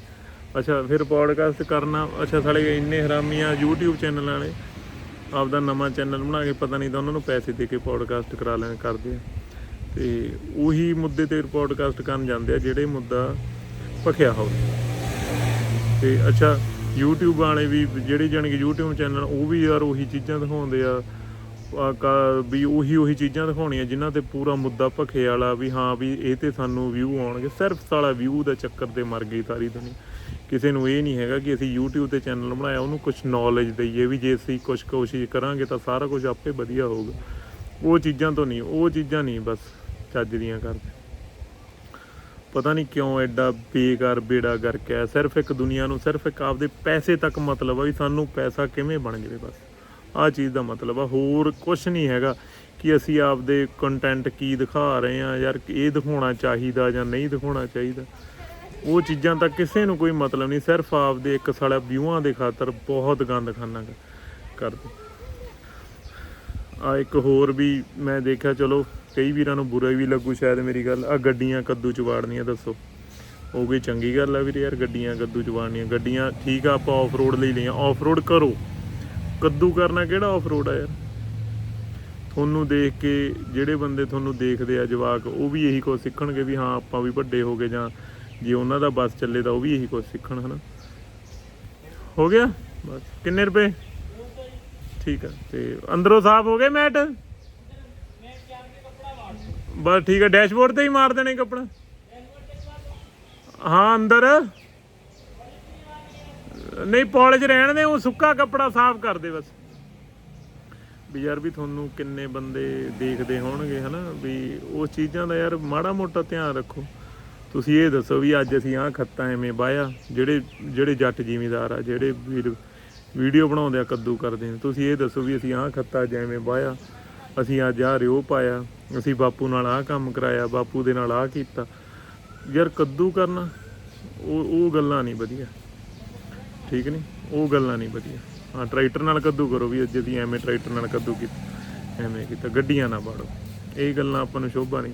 ਅੱਛਾ, ਫਿਰ ਪੋਡਕਾਸਟ ਕਰਨਾ। ਅੱਛਾ, ਸਾਲੇ ਇੰਨੇ ਹਰਾਮੀ ਆ YouTube ਚੈਨਲ ਵਾਲੇ। ਆਪਦਾ ਨਵਾਂ ਚੈਨਲ ਬਣਾ ਕੇ, ਪਤਾ ਨਹੀਂ ਤਾਂ ਉਹਨਾਂ ਨੂੰ ਪੈਸੇ ਦੇ ਕੇ ਪੋਡਕਾਸਟ ਕਰਾ ਲੈਣ ਕਰਦੇ ਆ। ਤੇ ਉਹੀ ਮੁੱਦੇ ਤੇ ਪੋਡਕਾਸਟ ਕਰਨ ਜਾਂਦੇ ਆ, ਜਿਹੜੇ ਮੁੱਦਾ ਭਖਿਆ ਹੋਵੇ। ਤੇ ਅੱਛਾ, YouTube ਵਾਲੇ ਵੀ, ਜਿਹੜੇ ਜਾਣੀ ਕਿ YouTube ਚੈਨਲ ਉਹ ਵੀ ਯਾਰ ਉਹੀ ਚੀਜ਼ਾਂ ਦਿਖਾਉਂਦੇ ਆ। ਕਾ- ਵੀ ਉਹੀ ਉਹੀ ਚੀਜ਼ਾਂ ਦਿਖਾਉਣੀਆਂ, ਜਿਨ੍ਹਾਂ ਤੇ ਪੂਰਾ ਮੁੱਦਾ ਭਖੇ ਵਾਲਾ ਵੀ, ਹਾਂ ਵੀ ਇਹ ਤੇ ਸਾਨੂੰ ਵਿਊ ਆਉਣਗੇ, ਸਿਰਫ ਸਾਲਾ ਵਿਊ ਦਾ ਚੱਕਰ ਤੇ ਮਰ ਗਈ ਸਾਰੀ ਦੁਨੀਆ। ਕਿਸੇ ਨੂੰ ਇਹ ਨਹੀਂ ਹੈਗਾ ਕਿ ਅਸੀਂ YouTube ਤੇ ਚੈਨਲ ਬਣਾਇਆ, ਉਹਨੂੰ ਕੁਝ ਨੌਲੇਜ ਦਈਏ ਵੀ ਜੇ ਅਸੀਂ ਕੁਝ ਕੋਸ਼ਿਸ਼ ਕਰਾਂਗੇ ਤਾਂ ਸਾਰਾ ਕੁਝ ਆਪੇ ਵਧੀਆ ਹੋਊਗਾ। ਉਹ ਚੀਜ਼ਾਂ ਤੋਂ ਨਹੀਂ, ਉਹ ਚੀਜ਼ਾਂ ਨਹੀਂ ਬਸ ਚੱਜ ਦੀਆਂ ਕਰਦੇ। ਪਤਾ ਨਹੀਂ ਕਿਉਂ ਐਡਾ ਬੇਕਾਰ ਬੇੜਾ ਕਰਕੇ ਆ ਸਿਰਫ ਇੱਕ ਦੁਨੀਆ ਨੂੰ, ਸਿਰਫ ਇੱਕ ਆਪਦੇ ਪੈਸੇ ਤੱਕ ਮਤਲਬ ਆ ਵੀ ਸਾਨੂੰ ਪੈਸਾ ਕਿਵੇਂ ਬਣ ਜਾਵੇ ਬਸ। ਆਹ ਚੀਜ਼ ਦਾ ਮਤਲਬ ਆ, ਹੋਰ ਕੁਝ ਨਹੀਂ ਹੈਗਾ ਕਿ ਅਸੀਂ ਆਪਦੇ ਕੰਟੈਂਟ ਕੀ ਦਿਖਾ ਰਹੇ ਆ ਯਾਰ ਇਹ ਦਿਖਾਉਣਾ ਚਾਹੀਦਾ ਜਾਂ ਨਹੀਂ ਦਿਖਾਉਣਾ ਚਾਹੀਦਾ। ਉਹ ਚੀਜ਼ਾਂ ਤਾਂ ਕਿਸੇ ਨੂੰ ਕੋਈ ਮਤਲਬ ਨਹੀਂ, ਸਿਰਫ ਆਪਦੇ ਇੱਕ ਸਾਲਾ ਵਿਊਆਂ ਦੇ ਖਾਤਰ ਬਹੁਤ ਗੰਦ ਖਾਨਾ ਕਰਦੇ। ਆ ਇੱਕ ਹੋਰ ਵੀ ਮੈਂ ਦੇਖਿਆ, ਚਲੋ ਕਈ ਵੀਰਾਂ ਨੂੰ ਬੁਰਾ ਵੀ ਲੱਗੂ ਸ਼ਾਇਦ ਮੇਰੀ ਗੱਲ ਆ ਗੱਡੀਆਂ ਕੱਦੂ ਚ ਵਾੜਨੀਆਂ ਦੱਸੋ। ਉਹ ਕੋਈ ਚੰਗੀ ਗੱਲ ਆ ਵੀਰੇ ਯਾਰ, ਗੱਡੀਆਂ ਕੱਦੂ ਚ ਵਾੜਨੀਆਂ, ਗੱਡੀਆਂ ਠੀਕ ਆ, ਆਪਾਂ ਆਫ ਰੋਡ ਲਈ ਲਈਆਂ। ਆਫ ਰੋਡ ਕਰੋ। ਕੱਦੂ ਕਰਨਾ ਕਿਹੜਾ ਆਫ ਰੋਡ ਆ ਯਾਰ? ਤੁਹਾਨੂੰ ਦੇਖ ਕੇ ਜਿਹੜੇ ਬੰਦੇ ਤੁਹਾਨੂੰ ਦੇਖਦੇ ਆ ਜਵਾਕ, ਉਹ ਵੀ ਇਹੀ ਕੁਝ ਸਿੱਖਣਗੇ ਵੀ ਹਾਂ, ਆਪਾਂ ਵੀ ਵੱਡੇ ਹੋ ਗਏ ਜਾਂ ਜੇ ਉਹਨਾਂ ਦਾ ਬੱਸ ਚੱਲੇ ਤਾਂ ਉਹ ਵੀ ਇਹੀ ਕੁਝ ਸਿੱਖਣ, ਹਨਾ? ਹੋ ਗਿਆ? ਬਸ। ਕਿੰਨੇ ਰੁਪਏ? ਠੀਕ ਆ। ਤੇ ਅੰਦਰੋਂ ਸਾਫ਼ ਹੋ ਗਏ ਮੈਟ? ਬਸ ਠੀਕ ਆ। ਡੈਸ਼ਬੋਰਡ ਤੇ ਹੀ ਮਾਰ ਦੇਣੇ ਕੱਪੜਾ? ਹਾਂ, ਅੰਦਰ। ਨਹੀਂ ਪੌਲਿਜ ਰਹਿਣ ਦੇ, ਉਹ ਸੁੱਕਾ ਕੱਪੜਾ ਸਾਫ਼ ਕਰ ਦੇ ਬਸ। ਵੀ ਯਾਰ ਵੀ ਤੁਹਾਨੂੰ ਕਿੰਨੇ ਬੰਦੇ ਦੇਖਦੇ ਹੋਣਗੇ, ਹਨਾ? ਵੀ ਉਸ ਚੀਜ਼ਾਂ ਦਾ ਯਾਰ ਮਾੜਾ ਮੋਟਾ ਧਿਆਨ ਰੱਖੋ। ਤੁਸੀਂ ਇਹ ਦੱਸੋ ਵੀ ਅੱਜ ਅਸੀਂ ਆਹ ਖੱਤਾ ਐਵੇਂ ਵਾਇਆ ਜਿਹੜੇ ਜਿਹੜੇ ਜੱਟ ਜ਼ਿਮੀਦਾਰ ਆ, ਜਿਹੜੇ ਵੀਰ ਵੀਡੀਓ ਬਣਾਉਂਦੇ ਆ, ਕੱਦੂ ਕਰਦੇ ਨੇ। ਤੁਸੀਂ ਇਹ ਦੱਸੋ ਵੀ ਅਸੀਂ ਆਹ ਖੱਤਾ ਜਿਵੇਂ ਵਾਇਆ ਅਸੀਂ ਅੱਜ ਆਹ ਰਿਓ ਪਾਇਆ, ਅਸੀਂ ਬਾਪੂ ਨਾਲ ਆਹ ਕੰਮ ਕਰਾਇਆ, ਬਾਪੂ ਦੇ ਨਾਲ ਆਹ ਕੀਤਾ। ਯਾਰ ਕੱਦੂ ਕਰਨਾ, ਉਹ ਉਹ ਗੱਲਾਂ ਨਹੀਂ ਵਧੀਆ। ਠੀਕ ਨਹੀਂ? ਉਹ ਗੱਲਾਂ ਨਹੀਂ ਵਧੀਆ। ਹਾਂ, ਟਰੈਕਟਰ ਨਾਲ ਕੱਦੂ ਕਰੋ ਵੀ ਅੱਜ ਅਸੀਂ ਐਵੇਂ ਟਰੈਕਟਰ ਨਾਲ ਕੱਦੂ ਕੀਤਾ, ਐਵੇਂ ਕੀਤਾ, ਗੱਡੀਆਂ ਨਾ ਬਾੜੋ ਇਹ ਗੱਲਾਂ ਆਪਾਂ ਨੂੰ ਸ਼ੋਭਾ ਨਹੀਂ।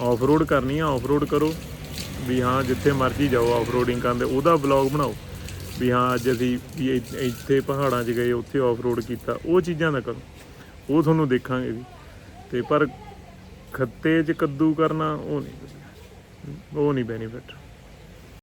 ਆਫ ਰੋਡ ਕਰਨੀ ਆ ਆਫ ਰੋਡ ਕਰੋ। ਵੀ ਹਾਂ, ਜਿੱਥੇ ਮਰਜ਼ੀ ਜਾਓ ਆਫ ਰੋਡਿੰਗ ਕਰਦੇ ਉਹਦਾ ਬਲੌਗ ਬਣਾਓ। ਵੀ ਹਾਂ, ਅੱਜ ਅਸੀਂ ਵੀ ਇੱਥੇ ਪਹਾੜਾਂ 'ਚ ਗਏ, ਉੱਥੇ ਆਫ ਰੋਡ ਕੀਤਾ, ਉਹ ਚੀਜ਼ਾਂ ਦਾ ਕਰੋ। ਉਹ ਤੁਹਾਨੂੰ ਦੇਖਾਂਗੇ ਵੀ। ਤੇ ਪਰ ਖੱਤੇ 'ਚ ਕੱਦੂ ਕਰਨਾ, ਉਹ ਨਹੀਂ ਉਹ ਨਹੀਂ ਬੈਨੀਫਿਟ